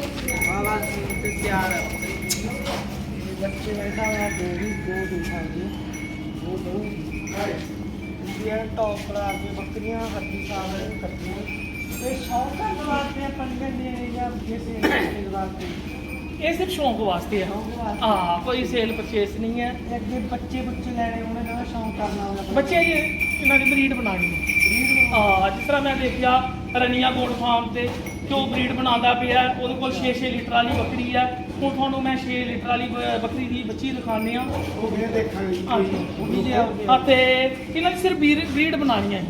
ਵਾਲਾ ਤੇ ਤਿਆਰ ਹੈ ਇਹ ਬੱਚੇ ਬੈਠਾ ਹੋਇਆ ਦੋ ਵੀ ਦੋ ਦਿਖਾਂਗੇ ਉਹ ਦੋ ਇੰਡੀਆ ਟੌਪ ਕਲਾਸ ਦੀਆਂ ਬੱਕਰੀਆਂ ਹੱਡੀ ਸਾਹਮਣੇ ਕੱਟੀਆਂ। ਇਹ ਸ਼ੌਕਾਂ ਦੇ ਵਾਸਤੇ ਪੰਜੇ ਨੇ ਜਾਂ ਕਿਸੇ ਦੇ ਵਾਸਤੇ ਇਹ ਸਿਰਫ ਸ਼ੌਂਕ ਵਾਸਤੇ ਹੈ ਹਾਂ ਕੋਈ ਸੇਲ ਪਰਚੇਸ ਨਹੀਂ ਹੈ। ਅੱਗੇ ਬੱਚੇ ਬੱਚੇ ਲੈਣੇ ਉਹਨੇ ਦਾ ਸ਼ੌਂਕ ਕਰਨਾ ਉਹਦਾ ਬੱਚੇ। ਇਹ ਇਹਨਾਂ ਦੀ ਬਰੀਡ ਬਣਾਉਣੀ ਹੈ। ਹਾਂ ਜਿਸ ਤਰ੍ਹਾਂ ਮੈਂ ਦੇਖਿਆ ਰਣੀਆ ਗੋਡ ਫਾਰਮ ਤੇ ਉਹ ਬਰੀਡ ਬਣਾਉਂਦਾ ਪਿਆ ਉਹਦੇ ਕੋਲ 6-6 ਲੀਟਰ ਵਾਲੀ ਬੱਕਰੀ ਹੈ। ਹੁਣ ਤੁਹਾਨੂੰ ਮੈਂ 6 ਲੀਟਰ ਵਾਲੀ ਬੱਕਰੀ ਦੀ ਬੱਚੀ ਦਿਖਾਉਂਦੇ ਆ ਉਹ ਵੀ ਦੇਖਾਂਗੇ ਹਾਂਜੀ। ਤੇ ਇਹਨਾਂ ਦੀ ਸਿਰਫ ਬਰੀਡ ਬਣਾਉਣੀ ਹੈ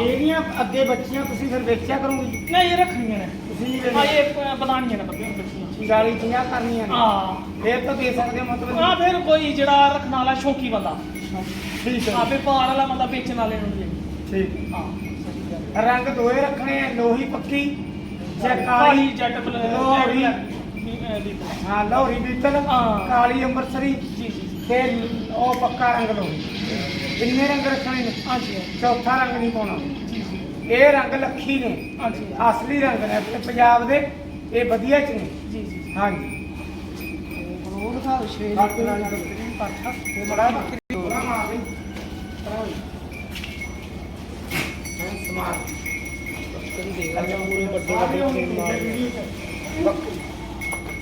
ਇਹਦੀਆਂ ਅੱਗੇ ਬੱਚੀਆਂ ਤੁਸੀਂ ਫਿਰ ਵੇਚਿਆ ਕਰੋਗੇ ਜੀ? ਨਹੀਂ ਇਹ ਰੱਖਣੀਆਂ ਨੇ। ਤੁਸੀਂ ਇਹ ਬਣਾਉਣੀਆਂ ਨੇ ਬੱਕਰੀਆਂ। 40 50 ਕਰਨੀਆਂ ਨੇ। ਹਾਂ। ਫਿਰ ਤਾਂ ਦੇ ਸਕਦੇ ਹੋ ਮਤਲਬ। ਆ ਫਿਰ ਕੋਈ ਜਿਹੜਾ ਰੱਖਣ ਵਾਲਾ ਸ਼ੌਂਕੀ ਬੰਦਾ। ਠੀਕ ਆ ਵਪਾਰ ਵਾਲਾ ਬੰਦਾ ਵੇਚਣ ਵਾਲੇ ਨੂੰ ਨਹੀਂ ਠੀਕ। ਹਾਂ ਰੰਗ ਦੋਏ ਰੱਖਣੇ ਆ ਲੋਹੀ ਪੱਕੀ ਜਾਂ ਕਾਲੀ? ਜੱਟ ਬਲ ਹਾਂ ਲੋਹਰੀ ਬੀਤਲ ਹਾਂ। ਕਾਲੀ ਅੰਮ੍ਰਿਤਸਰੀ ਜੀ ਜੀ। ਤੇ ਉਹ ਪੱਕਾ ਰੰਗ ਲੋਹੀ। ਕਿੰਨੇ ਰੰਗ ਰੱਖਣੇ ਨੇ? ਹਾਂਜੀ। ਚੌਥਾ ਰੰਗ ਨਹੀਂ ਪਾਉਣਾ। ਜੀ ਜੀ। ਇਹ ਰੰਗ ਲੱਖੀ ਨੇ। ਹਾਂਜੀ। ਅਸਲੀ ਰੰਗ ਨੇ। ਆਪਣੇ ਪੰਜਾਬ ਦੇ ਇਹ ਵਧੀਆ ਚ ਨੇ। ਹਾਂਜੀ। ਉਹ ਦਿਖਾ ਛੇ ਬਾਕੀ ਲੀਟਰ ਵਾਲੀ ਬੱਕਰੀ ਪੱਠਾ ਇਹ ਬੜਾ ਬੱਕਰੀ ਬੜਾ ਮਾਰ ਲਈ ਸਮਾਰਟ ਬੱਕਰੀ ਦੇਖ ਲੈ ਪੂਰੇ ਵੱਡੇ ਵੱਡੇ ਚੇਨ ਮਾਰ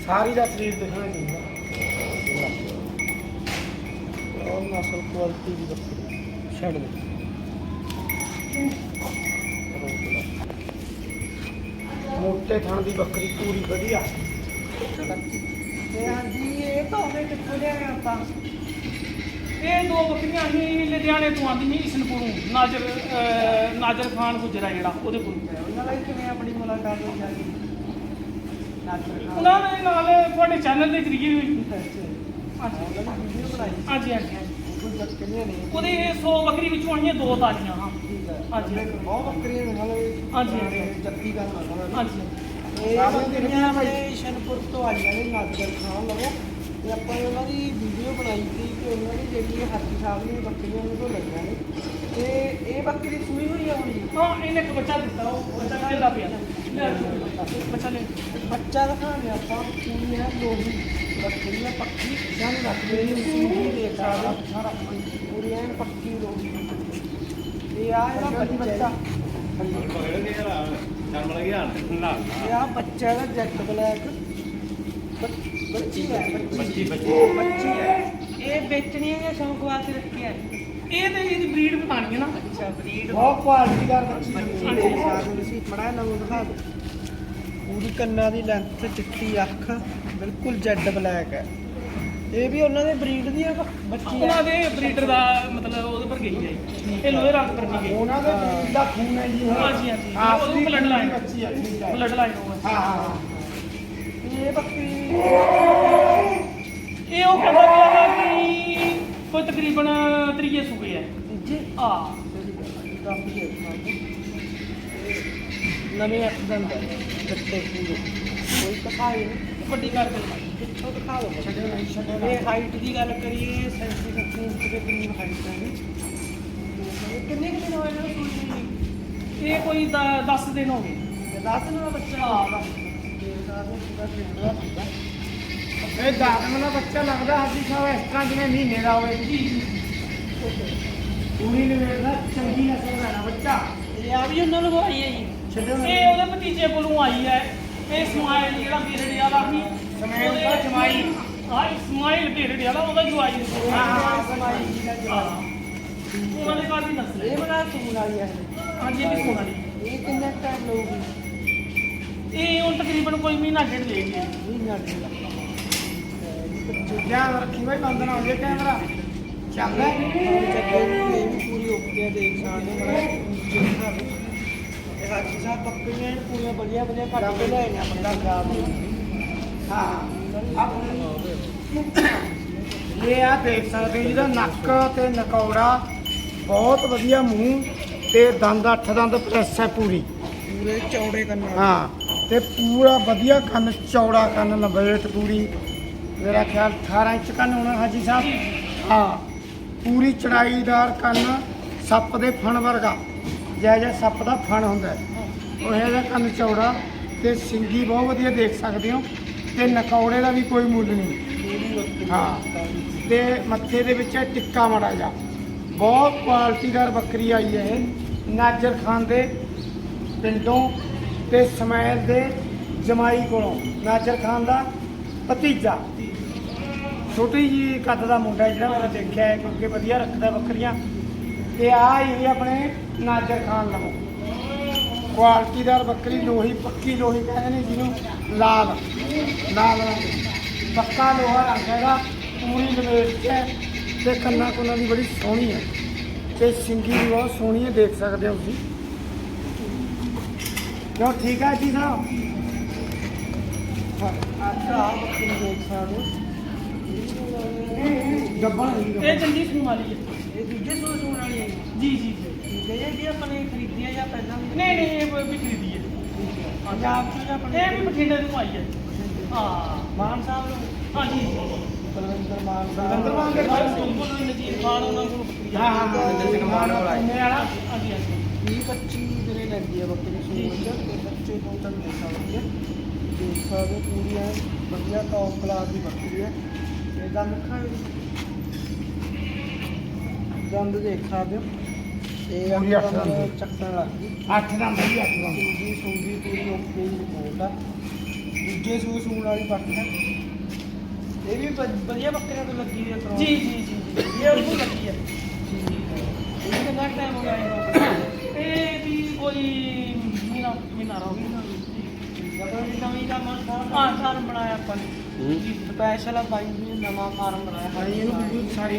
ਸਾਰੀ ਦਾ ਸਰੀਰ ਦਿਖਣਾ ਚਾਹੀਦਾ ਔਰ ਨਸਲ ਕੁਆਲਿਟੀ ਦੀ ਬੱਕਰੀ ਛੱਡ ਦੇ। ਮੋਟੇ ਥਣ ਦੀ ਬੱਕਰੀ ਪੂਰੀ ਵਧੀਆ। ਤੇ ਹਾਂਜੀ ਇਹ ਤਾਂ ਉਹਨੇ ਕਿੱਥੋਂ ਲਿਆਏ ਆਪਾਂ? ਇਹ ਦੋ ਬੱਕਰੀਆਂ ਲੁਧਿਆਣੇ ਤੋਂ ਆਉਂਦੀਆਂ ਇਸਨਪੁਰੋਂ ਨਾਜ਼ਰ ਅਹ, ਨਾਜ਼ਰ ਖਾਨ ਗੁਜਰਾ ਜਿਹੜਾ ਉਹਦੇ ਕੋਲ। ਉਹਨਾਂ ਨਾਲ ਕਿਵੇਂ ਆਪਣੀ ਮੁਲਾਕਾਤ ਹੋਈ ਜਾਂਦੀ ਨਾਚਰ ਖਾਨ। ਉਹਨਾਂ ਦੇ ਨਾਲ ਤੁਹਾਡੇ ਚੈਨਲ ਦੇ ਜ਼ਰੀਏ ਹੋਈ ਅੱਛਾ ਉਹਨਾਂ ਨੇ ਵੀਡੀਓ ਬਣਾਈ। ਹਾਂਜੀ ਹਾਂਜੀ ਹਾਂਜੀ। ਕੋਈ ਬੱਕਰੀਆਂ ਨਹੀਂ ਉਹਦੇ 100 ਬੱਕਰੀ ਵਿੱਚੋਂ ਆਈਆਂ ਦੋ ਤਾਜ਼ੀਆਂ ਹਾਂ। ਠੀਕ ਹੈ। ਹਾਂਜੀ। ਬਹੁਤ ਬੱਕਰੀਆਂ ਨੇ ਨਾਲ ਹਾਂਜੀ, ਹਾਂਜੀ। ਜੱਤੀ ਗੱਲ ਨਾ ਹਾਂਜੀ। ਇਹ ਬੱਕਰੀਆਂ ਆਪਣੇ ਸ਼ਨਪੁਰ ਤੋਂ ਆਈਆਂ ਨੇ ਨਾਜ਼ਰ ਖਾਨ ਲਵੋ ਤੇ ਆਪਾਂ ਨੇ ਉਹਨਾਂ ਦੀ ਵੀਡੀਓ ਬਣਾਈ ਸੀ ਕਿ ਉਹਨਾਂ ਦੀ ਜਿਹੜੀ ਹਾਥੀ ਸਾਹਿਬ ਦੀ ਬੱਕਰੀਆਂ ਉਹਨਾਂ ਤੋਂ ਲਈਆਂ ਨੇ। ਤੇ ਇਹ ਬੱਕਰੀ ਸੂਈ ਹੋਈ ਆ ਜੀ ਹਾਂ ਇਹਨੇ ਇੱਕ ਬੱਚਾ ਦਿੱਤਾ ਉਹ ਬੱਚਾ ਕਿਹਦਾ ਪਿਆ। ਬੱਚਾ ਲੈ। ਬੱਚਾ ਦਿਖਾਣੇ ਆਪਾਂ ਪੂਰੀ ਹੈ ਲੋਹੀ ਬੱਕਰੀ ਹੈ ਪੱਕੀ ਜਾਨ ਰੱਖਦੇ ਨੇ ਸੂਈ ਦੇ ਸਾਰਾ ਸਾਰਾ ਪੂਰੀ ਹੈ ਪੱਕੀ ਲੋਹੀ। ਇਹ ਆ ਇਹਦਾ ਬੱਚਾ ਇਹ ਆ ਬੱਚਾ ਦਾ ਜੈਟ ਬਲੈਕ। ਬੱਚੀ ਹੈ ਬੱਚੀ। ਬੱਚੀ ਹੈ। ਇਹ ਵੇਚਣੀ ਹੈ ਜਾਂ ਸ਼ੌਂਕ ਵਾਸਤੇ ਰੱਖੀ ਹੈ ਇਹ ਤੇ ਇਹਦੀ ਬਰੀਡ ਬਣਾਣੀ ਹੈ ਨਾ। ਅੱਛਾ ਬਰੀਡ। ਬਹੁਤ ਬੱਚੀ ਬੱਚੀ ਦੇ ਸਾਥ ਤੁਸੀਂ ਮੜਾ ਨਾ ਦਿਖਾ ਦਿਓ। ਪੂਰੀ ਕੰਨਾਂ ਦੀ ਲੈਂਥ ਚਿੱਟੀ ਅੱਖ ਬਿਲਕੁਲ ਜੈਡ ਬਲੈਕ ਹੈ। ਇਹ ਵੀ ਉਹਨਾਂ ਦੇ ਬਰੀਡ ਦੀ ਹੈ ਬੱਚੀ ਹੈ ਉਹਨਾਂ ਦੇ ਬਰੀਡਰ ਦਾ ਮਤਲਬ ਉਹਦੇ ਪਰ ਗਈ ਹੈ ਇਹ ਲੋਹੇ ਰੰਗ ਪਰ ਨਹੀਂ ਗਈ। ਉਹਨਾਂ ਦੇ ਬਰੀਡ ਦਾ ਖੂਨ ਹੈ ਜੀ। ਹਾਂਜੀ, ਹਾਂਜੀ। ਹਾਂ, ਉਹ ਅਸਲੀ blood line। ਬੱਚੀ ਹੈ ਠੀਕ ਹੈ। ਬਲੱਡ ਲਾਈਨ ਹੋਵੇ ਹਾਂ। ਹਾਂ ਹਾਂ ਇਹ ਬੱਕਰੀ ਇਹ ਉਹ ਕਹਿੰਦਾ ਪਿਆ ਵਾ ਕਿ ਕੋਈ ਤਕਰੀਬਨ ਤਰੀਏ ਸੂਏ ਹੈ। ਜੀ ਆ ਨਵੇਂ ਅਕਦਮ ਦਾ ਚੱਟੇ ਪੂਰੇ ਕੋਈ ਕਥਾਈ ਨਹੀਂ। ਵੱਡੀ ਕਰ ਦੇ ਪਿੱਛੋਂ ਦਿਖਾ ਦਿਓ ਇਹ ਹਾਈਟ ਦੀ ਗੱਲ ਕਰੀਏ 37 37 ਇੰਚ ਦੇ ਕਰੀਬ ਹਾਈਟ ਹੈ। ਇਹ ਕਿੰਨੇ ਕੁ ਦਿਨ ਹੋਏ ਨੇ ਸੂਈ ਨੂੰ ਇਹ ਕੋਈ 10 ਦਿਨ ਹੋ ਗਏ। ਇਹ ਦਸ ਦਿਨ ਦਾ ਬੱਚਾ ਹਾਂ, ਦਾ ਹੁੰਦਾ ਇਹ ਦਾਦਮ ਦਾ ਬੱਚਾ ਲੱਗਦਾ ਹਾਜੀ ਸਾਹਿਬ ਇਸ ਤਰ੍ਹਾਂ ਜਿਵੇਂ ਮਹੀਨੇ ਦਾ ਹੋਵੇ। ਜੀ ਪੂਰੀ ਨਵੇੜਦਾ ਚੰਗੀ ਨਸਲ ਦਾ ਨਾ ਬੱਚਾ। ਇਹ ਆ ਵੀ ਉਹਨਾਂ ਨੂੰ ਲਗਵਾਈ ਹੈ ਜੀ। ਛੱਡੋ ਇਹ ਉਹਦੇ ਭਤੀਜੇ ਕੋਲੋਂ ਆਈ ਹੈ। ਇਹ ਸਮਾਈਲ ਜਿਹੜਾ ਬੀਰੜੇ ਵਾਲਾ ਸੀ ਸਮਾਈਲ ਦਾ ਜਮਾਈ। ਹਾਂ ਸਮਾਈਲ ਬੀਰੜੇ ਵਾਲਾ ਉਹਦਾ ਜਵਾਈ ਸੀ ਹਾਂ ਹਾਂ ਸਮਾਈ ਜੀ ਦਾ ਹਾਂ ਜਵਾਈ ਉਹਨਾਂ ਦੇ ਘਰ ਦੀ ਨਸਲ ਇਹ ਹੈ ਬਣਾ ਸੂਣ ਵਾਲੀ ਹੈ ਹਾਂਜੀ ਇਹ ਵੀ ਇਹ ਕਿੰਨੇ ਟਾਈਮ ਲਊਗੀ ਇਹ ਹੁਣ ਤਕਰੀਬਨ ਕੋਈ ਮਹੀਨਾ ਡੇਢ ਦੇ ਗਏ ਮਹੀਨਾ ਡੇਢ ਧਿਆਨ ਰੱਖੀ ਬਈ ਬੰਦ ਨਾ ਹੋ ਜੇ ਕੈਮਰਾ ਚੱਲਦਾ ਚੱਕੇ ਇਹ ਵੀ ਪੂਰੀ ਓਕੇ ਹੈ ਦੇਖ ਸਕਦੇ ਹੋ ਬੜਾ ਇਹ ਹਾਜੀ ਸਾਹਿਬ ਬੱਕਰੀਆਂ ਨੇ ਪੂਰੀਆਂ ਵਧੀਆ ਵਧੀਆ ਕੱਟ ਕੇ ਲਿਆਏ ਨੇ ਆਪਣੇ ਪੰਜਾਬ ਦੇ। ਹਾਂ ਇਹ ਆ ਦੇਖ ਸਕਦੇ ਜਿਹਦਾ ਨੱਕ ਤੇ ਨਕੌੜਾ ਬਹੁਤ ਵਧੀਆ ਮੂੰਹ ਤੇ ਦੰਦ ਅੱਠ ਦੰਦ ਪ੍ਰੈਸ ਹੈ ਪੂਰੀ। ਪੂਰੇ ਚੌੜੇ ਕੰਨਾਂ ਹਾਂ ਤੇ ਪੂਰਾ ਵਧੀਆ ਕੰਨ ਚੌੜਾ ਕੰਨ ਲੰਬੇਟ ਪੂਰੀ। ਮੇਰਾ ਖਿਆਲ 18 ਇੰਚ ਕੰਨ ਹੋਣਾ ਹਾਜੀ ਸਾਹਿਬ। ਹਾਂ ਪੂਰੀ ਚੜਾਈਦਾਰ ਕੰਨ ਸੱਪ ਦੇ ਫਣ ਵਰਗਾ। ਜਿਹਾ ਜਿਹਾ ਸੱਪ ਦਾ ਫਣ ਹੁੰਦਾ ਉਹ ਜਿਹਾ ਕੰਨ ਚੌੜਾ ਤੇ ਸਿੰਗੀ ਬਹੁਤ ਵਧੀਆ ਦੇਖ ਸਕਦੇ ਹੋ। ਤੇ ਨਕੌੜੇ ਦਾ ਵੀ ਕੋਈ ਮੁੱਲ ਨਹੀਂ। ਹਾਂ। ਤੇ ਮੱਥੇ ਦੇ ਵਿੱਚ ਟਿੱਕਾ ਮੜਾ ਜਾ ਬਹੁਤ ਕੁਆਲਿਟੀਦਾਰ ਬੱਕਰੀ ਆਈ ਹੈ ਇਹ। ਨਾਜਰ ਖਾਨ ਦੇ ਪਿੰਡੋਂ ਤੇ ਸਮੈਲ ਦੇ ਜਮਾਈ ਕੋਲੋਂ। ਨਾਜਰ ਖਾਨ ਦਾ ਭਤੀਜਾ। ਛੋਟੀ ਜੀ ਕੱਦ ਦਾ ਮੁੰਡਾ ਜਿਹੜਾ ਮੈਂ ਦੇਖਿਆ ਹੈ ਕਿਉਂਕਿ ਵਧੀਆ ਰੱਖਦਾ ਬੱਕਰੀਆਂ। ਤੇ ਆ ਹੀ ਆਪਣੇ ਨਾਜਰ ਖਾਨ ਲਵੋ ਕੁਆਲਿਟੀਦਾਰ ਬੱਕਰੀ ਲੋਹੀ ਪੱਕੀ ਲੋਹੀ ਕਹਿੰਦੇ ਨੇ ਜਿਹਨੂੰ ਲਾਲ। ਲਾਲ। ਪੱਕਾ ਲੋਹਾ ਰੰਗ ਹੈਗਾ ਪੂਰੀ ਲਵੇਟ ਹੈ ਤੇ ਕੰਨਾਂ ਕੁੰਨਾਂ ਦੀ ਬੜੀ ਸੋਹਣੀ ਹੈ। ਤੇ ਸਿੰਗੀ ਵੀ ਬਹੁਤ ਸੋਹਣੀ ਹੈ ਦੇਖ ਸਕਦੇ ਹੋ ਤੁਸੀਂ। ਕਿਉਂ ਠੀਕ ਹੈ ਜੀ ਸਾਹਿਬ ਅੱਛਾ ਬੱਕਰੀ ਦੇਖ ਸਕਦੇ ਹੋ। ਇਹ ਸੂਣ ਵਾਲੀ ਹੈ। ਇਹ ਦੂਜੇ ਹੈ ਜੀ ਜੀ ਜੀ। ਠੀਕ ਹੈ ਜੀ। ਇਹ ਵੀ ਆਪਣੇ ਖਰੀਦੀਆਂ ਜਾਂ ਪਹਿਲਾਂ ਵੀ? ਨਹੀਂ ਨਹੀਂ ਇਹ ਵੀ ਖਰੀਦੀ ਹੈ। ਪੰਜਾਬ ਤੋਂ ਜਾਂ ਆਪਣੇ ਇਹ ਵੀ ਬਠਿੰਡੇ ਤੋਂ ਆਈ ਹੈ। ਹਾਂ। ਮਾਨ ਸਾਹਿਬ ਨੂੰ? ਹਾਂਜੀ ਬਲਵਿੰਦਰ ਮਾਨ ਬਲਵਿੰਦਰ ਮਾਨ ਦੇ ਹਾਂ ਬਿਲਕੁਲ ਨਜ਼ੀਰ ਖਾਨ ਉਹਨਾਂ ਕੋਲ ਬੱਕਰੀ ਹਾਂ। ਹਾਂ ਹਾਂ ਮਾਨ ਪੁੰਨੇ ਵਾਲਾ ਹਾਂਜੀ ਹਾਂਜੀ। 20 25 ਦਿਨੇ ਲੈਂਦੀ ਹੈ ਬੱਕਰੀ ਸੂਣ ਚ ਤੇ ਬੱਚੇ ਦੋ ਤਿੰਨ ਦੇ ਸਕਦੇ ਆ ਦੇਖ ਸਕਦੇ ਹੋ ਪੂਰੀ ਹੈ ਵਧੀਆ ਟੌਪ ਕਲਾਸ ਦੀ ਬੱਕਰੀ ਹੈ। ਤੇ ਦੰਦ ਖਾਣ ਦੰਦ ਦੇਖ ਸਕਦੇ ਹੋ। ਇਹ ਪੂਰੀ ਅੱਠ ਦੰਦ ਦੰਦ। ਚੱਕਣ ਲੱਗ ਗਈ। ਅੱਠ ਦਾ ਬਈ ਅੱਠ ਦਾ ਸੂਜੀ ਸੂਜੀ ਪੂਰੀ ਓਕੇ ਦੀ ਰਿਪੋਰਟ ਆ। ਦੂਜੇ ਸੂ ਸੂਣ ਵਾਲੀ ਪੱਟ ਹੈ। ਇਹ ਵੀ ਵ- ਵਧੀਆ ਬੱਕਰੀਆਂ ਤੋਂ ਲੱਗੀ ਹੋਈ ਹੈ ਕਰੋ ਜੀ ਜੀ ਜੀ ਜੀ। ਇਹ ਉਹਨੂੰ ਲੱਗੀ ਹੈ ਇਹ ਕਿੰਨਾ ਟਾਈਮ ਹੋ ਗਿਆ ਇਹਨੂੰ? ਇਹ ਵੀ ਕੋਈ ਮਹੀਨਾ ਮਹੀਨਾ ਰੋ ਗਿਆ। ਜਦੋਂ ਦੀ ਨਵੀਂ ਦਾ ਮਨ ਸਾਹਿਬ ਹਾਂ ਫਾਰਮ ਬਣਾਇਆ ਆਪਾਂ ਨੇ। ਜੀ ਸਪੈਸ਼ਲ ਆ ਬਾਈ ਨੇ ਨਵਾਂ ਫਾਰਮ ਬਣਾਇਆ। ਹਾਂ ਇਹਨੂੰ ਬਿਲਕੁਲ ਸਾਰੀ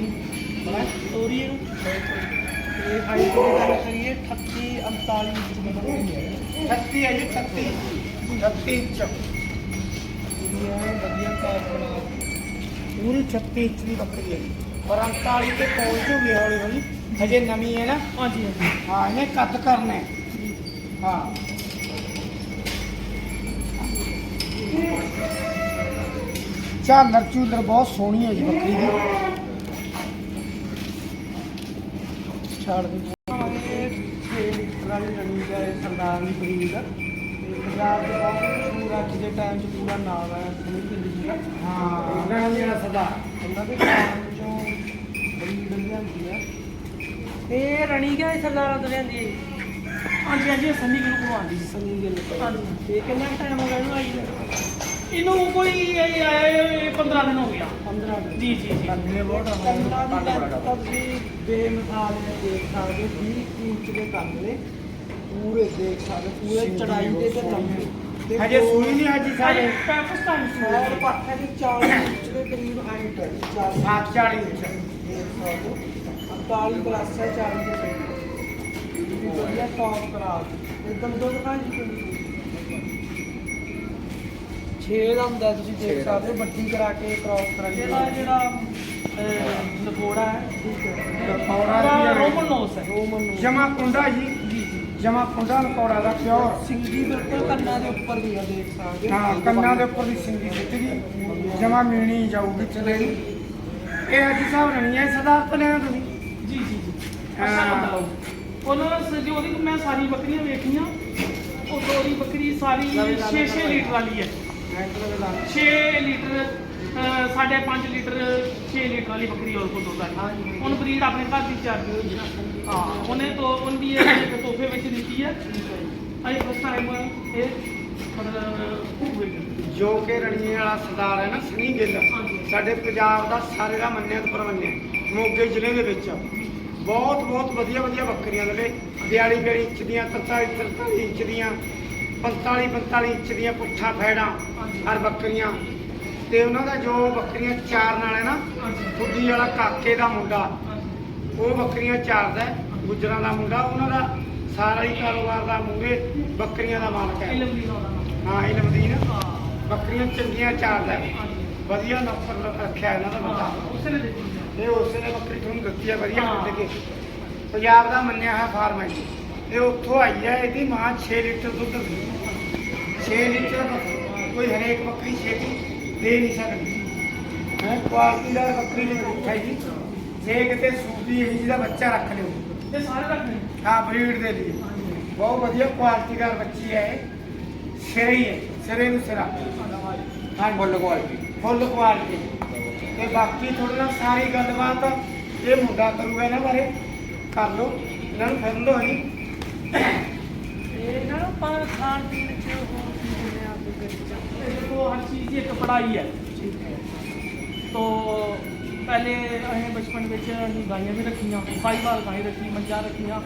ਬਣਾ ਸਟੋਰੀ ਇਹਨੂੰ। ਤੇ ਹਾਈਟ ਦੀ ਗੱਲ ਕਰੀਏ 38 39 ਇੰਚ ਦੀ ਬੱਕਰੀ ਹੈ 36 ਹੈ ਜੀ 36 36 ਇੰਚ ਪੂਰੀ ਹੈ ਵਧੀਆ ਟੌਪ ਬਣਾ ਪੂਰੀ 36 ਇੰਚ ਦੀ ਬੱਕਰੀ ਹੈ ਜੀ। ਪਰ 39 ਤੇ ਪਹੁੰਚ ਜੂਗੀ ਹੌਲੀ ਹੌਲੀ ਹਜੇ ਨਵੀਂ ਹੈ ਨਾ ਹਾਂਜੀ ਹਾਂਜੀ ਹਾਂ ਇਹਨੇ ਕੱਦ ਕਰਨਾ ਹੈ ਹਾਂ ਝਾਲਰ ਝੂਲਰ ਬਹੁਤ ਸੋਹਣੀ ਹੈ ਜੀ ਬੱਕਰੀ ਦੀ ਛਾੜ ਦੇ ਇਹ 6 ਲੀਟਰ ਵਾਲੀ ਰਣੀ ਦਾ ਇਹ ਸਰਦਾਰ ਦੀ ਬਰੀਡ ਆ ਤੇ ਪੰਜਾਬ ਦੇ ਬਹੁਤ ਮਸ਼ਹੂਰ ਅੱਜ ਦੇ ਟਾਈਮ 'ਚ ਪੂਰਾ ਨਾਮ ਹੈ ਪਿੰਡੀ ਦਾ। ਹਾਂ ਲੈਣਾ ਲੈਣਾ ਸਦਾ। ਉਹਨਾਂ ਦੇ ਨਾਮ 'ਚੋਂ ਬਰੀਡ ਲਿਆਂਦੀ ਆ। ਤੇ ਇਹ ਰਣੀ ਗਿਆ ਇਹ ਸਰਦਾਰਾਂ ਤੋਂ ਲਿਆਂਦੀ ਹੈ ਹਾਂਜੀ ਹਾਂਜੀ ਇਹ ਸੰਨੀ ਨੂੰ ਕਰਵਾਉਂਦੀ ਸੀ। ਸਨੀ ਗਿੱਲ ਹਾਂਜੀ। ਤੇ ਕਿੰਨਾ ਟਾਈਮ ਹੋ ਗਿਆ ਇਹਨੂੰ ਆਈ ਨੂੰ? ਇਹਨੂੰ ਕੋਈ ਇਹ ਆਏ 15 ਦਿਨ ਹੋ ਗਿਆ। 15 ਦਿਨ। ਜੀ ਜੀ ਜੀ। ਕੰਨੇ ਬਹੁਤ ਦੀ ਤਾਂ ਤੁਸੀਂ ਬੇਮਿਸਾਲ ਹੈ ਦੇਖ ਸਕਦੇ ਹੋ 20 ਇੰਚ ਦੇ ਕੰਨ ਨੇ। ਪੂਰੇ ਦੇਖ ਸਕਦੇ ਪੂਰੇ ਚੜਾਈ ਤੇ ਤੇ ਲੰਬੇ ਤੇ ਹਜੇ ਦੋ- ਸੂਈ ਨਹੀਂ ਅੱਜ ਸਾਰੇ। ਸਾਰੇ ਪਾਕਿਸਤਾਨ ਔਰ ਪੱਖੇ ਦੀ 40 ਇੰਚ ਦੇ ਕਰੀਬ ਹਾਈਟ ਹੈ 40 7 40 ਇੰਚ। ਦੇਖ ਸਕਦੇ ਹੋ 48 ਪਲੱਸ ਹੈ 40 ਦੇ ਇਹ ਵੀ ਵਧੀਆ ਟੌਪ ਕਲਾਸ ਇਹ ਦੰਦੋਂ ਦਿਖਾ ਜੀ 6 ਦਾ ਹੁੰਦਾ ਤੁਸੀਂ ਦੇਖ ਸਕਦੇ ਹੋ ਵੱਡੀ ਕਰਾ ਕੇ ਕ੍ਰਾਸ ਕਰਾਈ ਇਹਦਾ ਜਿਹੜਾ ਨਕੋੜਾ ਹੈ ਠੀਕ ਹੈ। ਹੈ। ਰੋਮਨ ਨੋਸ ਹੈ। ਰੋਮਨ ਨੂੰ ਜਮਾ ਕੁੰਡਾ ਜੀ। ਜੀ ਜਮਾ ਕੁੰਡਾ ਨਕੌੜਾ ਦਾ ਪਿਓਰ ਸਿੰਗੀ ਬਿਲਕੁਲ ਕੰਨਾਂ ਦੇ ਉੱਪਰ ਵੀ ਆ ਦੇਖ ਸਕਦੇ ਹੋ। ਹਾਂ ਕੰਨਾਂ ਦੇ ਉੱਪਰ ਦੀ ਸਿੰਗੀ ਸਿੱਟ ਗਈ ਜਮਾ ਮੀਣੀ ਜਾਊਗੀ ਚਲੇਗੀ ਇਹ ਅੱਜ ਸਾਹਿਬ ਰਣੀ ਹੈ ਤੋਂ ਲੈਣਾ ਤੁਸੀਂ। ਜੀ ਜੀ ਜੀ। ਹਾਂ। ਅੱਛਾ ਬੰਦਾ ਉਹ ਉਹਨਾਂ ਮੈਂ ਸਾਰੀ ਬੱਕਰੀਆਂ ਵੇਖੀਆਂ ਉਹ ਦੋਰੀ ਬੱਕਰੀ ਸਾਰੀ 6-6 ਲੀਟਰ ਵਾਲੀ ਹੈ। 6 ਲੀਟਰ ਅਹ, ਸਾਢੇ 5 ਲੀਟਰ 6 ਲੀਟਰ ਵਾਲੀ ਬੱਕਰੀ ਹੋਰ ਕੋਲ ਦੁੱਧ ਆ ਹੁਣ ਬਰੀਡ ਆਪਣੇ ਘਰ ਦੀ ਚੱਲ ਰਹੀ ਹੈ। ਹਾਂ ਉਹਨੇ ਤੋਂ ਉਹਦੀ ਇਹ ਇੱਕ ਤੋਹਫੇ ਵਿੱਚ ਦਿੱਤੀ ਹੈ। ਅਸੀਂ ਫਸਟ ਟਾਈਮ ਇਹ ਮਤਲਬ ਹੋਏਗੀ ਜੋ ਕਿ ਰਣੀਏ ਵਾਲਾ ਸਰਦਾਰ ਹੈ ਨਾ ਸਨੀ ਗਿੱਲ। ਸਾਡੇ ਪੰਜਾਬ ਦਾ ਸਾਰੇ ਦਾ ਮੰਨਿਆ ਤੇ ਪਰਮੰਨਿਆ। ਮੋਗੇ ਜ਼ਿਲ੍ਹੇ ਦੇ ਵਿੱਚ। ਬਹੁਤ ਬਹੁਤ ਵਧੀਆ ਵਧੀਆ ਬੱਕਰੀਆਂ ਨੇ। 42 42 ਇੰਚ ਦੀਆਂ 43 43 ਇੰਚ ਦੀਆਂ। 45 45 ਇੰਚ ਦੀਆਂ ਪੁੱਠਾ ਫੈੜਾਂ ਹਰ ਬੱਕਰੀਆਂ। ਤੇ ਉਹਨਾਂ ਦਾ ਜੋ ਬੱਕਰੀਆਂ ਚਾਰਨ ਵਾਲੇ ਨਾ ਫੁੱਡੀ ਵਾਲਾ ਕਾਕੇ ਦਾ ਮੁੰਡਾ ਉਹ ਬੱਕਰੀਆਂ ਚਾਰਦਾ ਗੁੱਜਰਾਂ ਦਾ ਮੁੰਡਾ ਉਹਨਾਂ ਦਾ ਸਾਰਾ ਹੀ ਕਾਰੋਬਾਰ ਦਾ ਮੂਰੇ ਬੱਕਰੀਆਂ ਦਾ ਮਾਲਕ ਹੈ। ਇਲਮ ਦੀ ਹਾਂ ਇਲਮਦੀਨ ਹਾਂ। ਬੱਕਰੀਆਂ ਚੰਗੀਆਂ ਚਾਰਦਾ ਵਧੀਆ ਨੌਕਰ ਰੱਖਿਆ ਇਹਨਾਂ ਦਾ ਬੰਦਾ ਉਸੇ ਨੇ ਇਹ ਉਸੇ ਨੇ ਬੱਕਰੀ ਤੁਹਾਨੂੰ ਦਿੱਤੀ ਹੈ ਵਧੀਆ। ਕੱਢ ਕੇ ਪੰਜਾਬ ਦਾ ਮੰਨਿਆ ਹੈ ਫਾਰਮ ਹੈ ਇਹ ਉੱਥੋਂ ਆਈ ਹੈ ਇਹਦੀ ਮਾਂ 6 ਲੀਟਰ ਦੁੱਧ ਦਿੰਦੀ। 6 ਲੀਟਰ ਕੋਈ ਹਰੇਕ ਬੱਕਰੀ ਛੇਤੀ ਦੇ ਨਹੀਂ ਸਕਦੀ। ਹੈ ਕੁਆਲਿਟੀ ਦਾ ਬੱਕਰੀ ਨੇ ਰੱਖਿਆ ਜੀ ਜੇ ਕਿਤੇ ਸੂਪੀ ਇਹ ਜਿਹਦਾ ਬੱਚਾ ਰੱਖ ਲਿਓ। ਇਹ ਸਾਰੇ ਰੱਖਣੇ ਹਾਂ ਬਰੀਡ ਦੇ ਲਈ। ਬਹੁਤ ਵਧੀਆ ਕੁਆਲਿਟੀ ਦਾ ਬੱਚੀ ਹੈ ਇਹ। ਸਿਰੇ ਹੀ ਹੈ ਸਿਰੇ ਨੂੰ ਸਿਰਾ। ਹਾਂ ਫੁੱਲ ਕੁਆਲਿਟੀ ਫੁੱਲ ਕੁਆਲਿਟੀ ਤੇ ਬਾਕੀ ਤੁਹਾਡੇ ਨਾਲ ਸਾਰੀ ਗੱਲਬਾਤ ਇਹ ਮੁੰਡਾ ਕਰੂਗਾ ਇਹਨਾਂ ਬਾਰੇ। ਕਰ ਲਓ। ਇਹਨਾਂ ਨੂੰ ਫਿਰਨ ਦੋ ਨਹੀਂ ਇਹਨਾਂ ਨੂੰ ਪਰ ਖਾਣ ਪੀਣ ਚ ਕੀ ਦਿੰਦੇ ਆ ਆਪਦੇ ਪਿੰਡ ਚ ਇਹ देखो हर चीज़ की एक पढ़ाई है तो पहले असें बचपन ਵਿੱਚ ਅਸੀਂ ਗਾਈਆਂ ਵੀ ਰੱਖੀਆਂ ਸਾਈਵਾਲ ਗਾਈ ਰੱਖੀ ਮੱਝਾਂ ਰੱਖੀਆਂ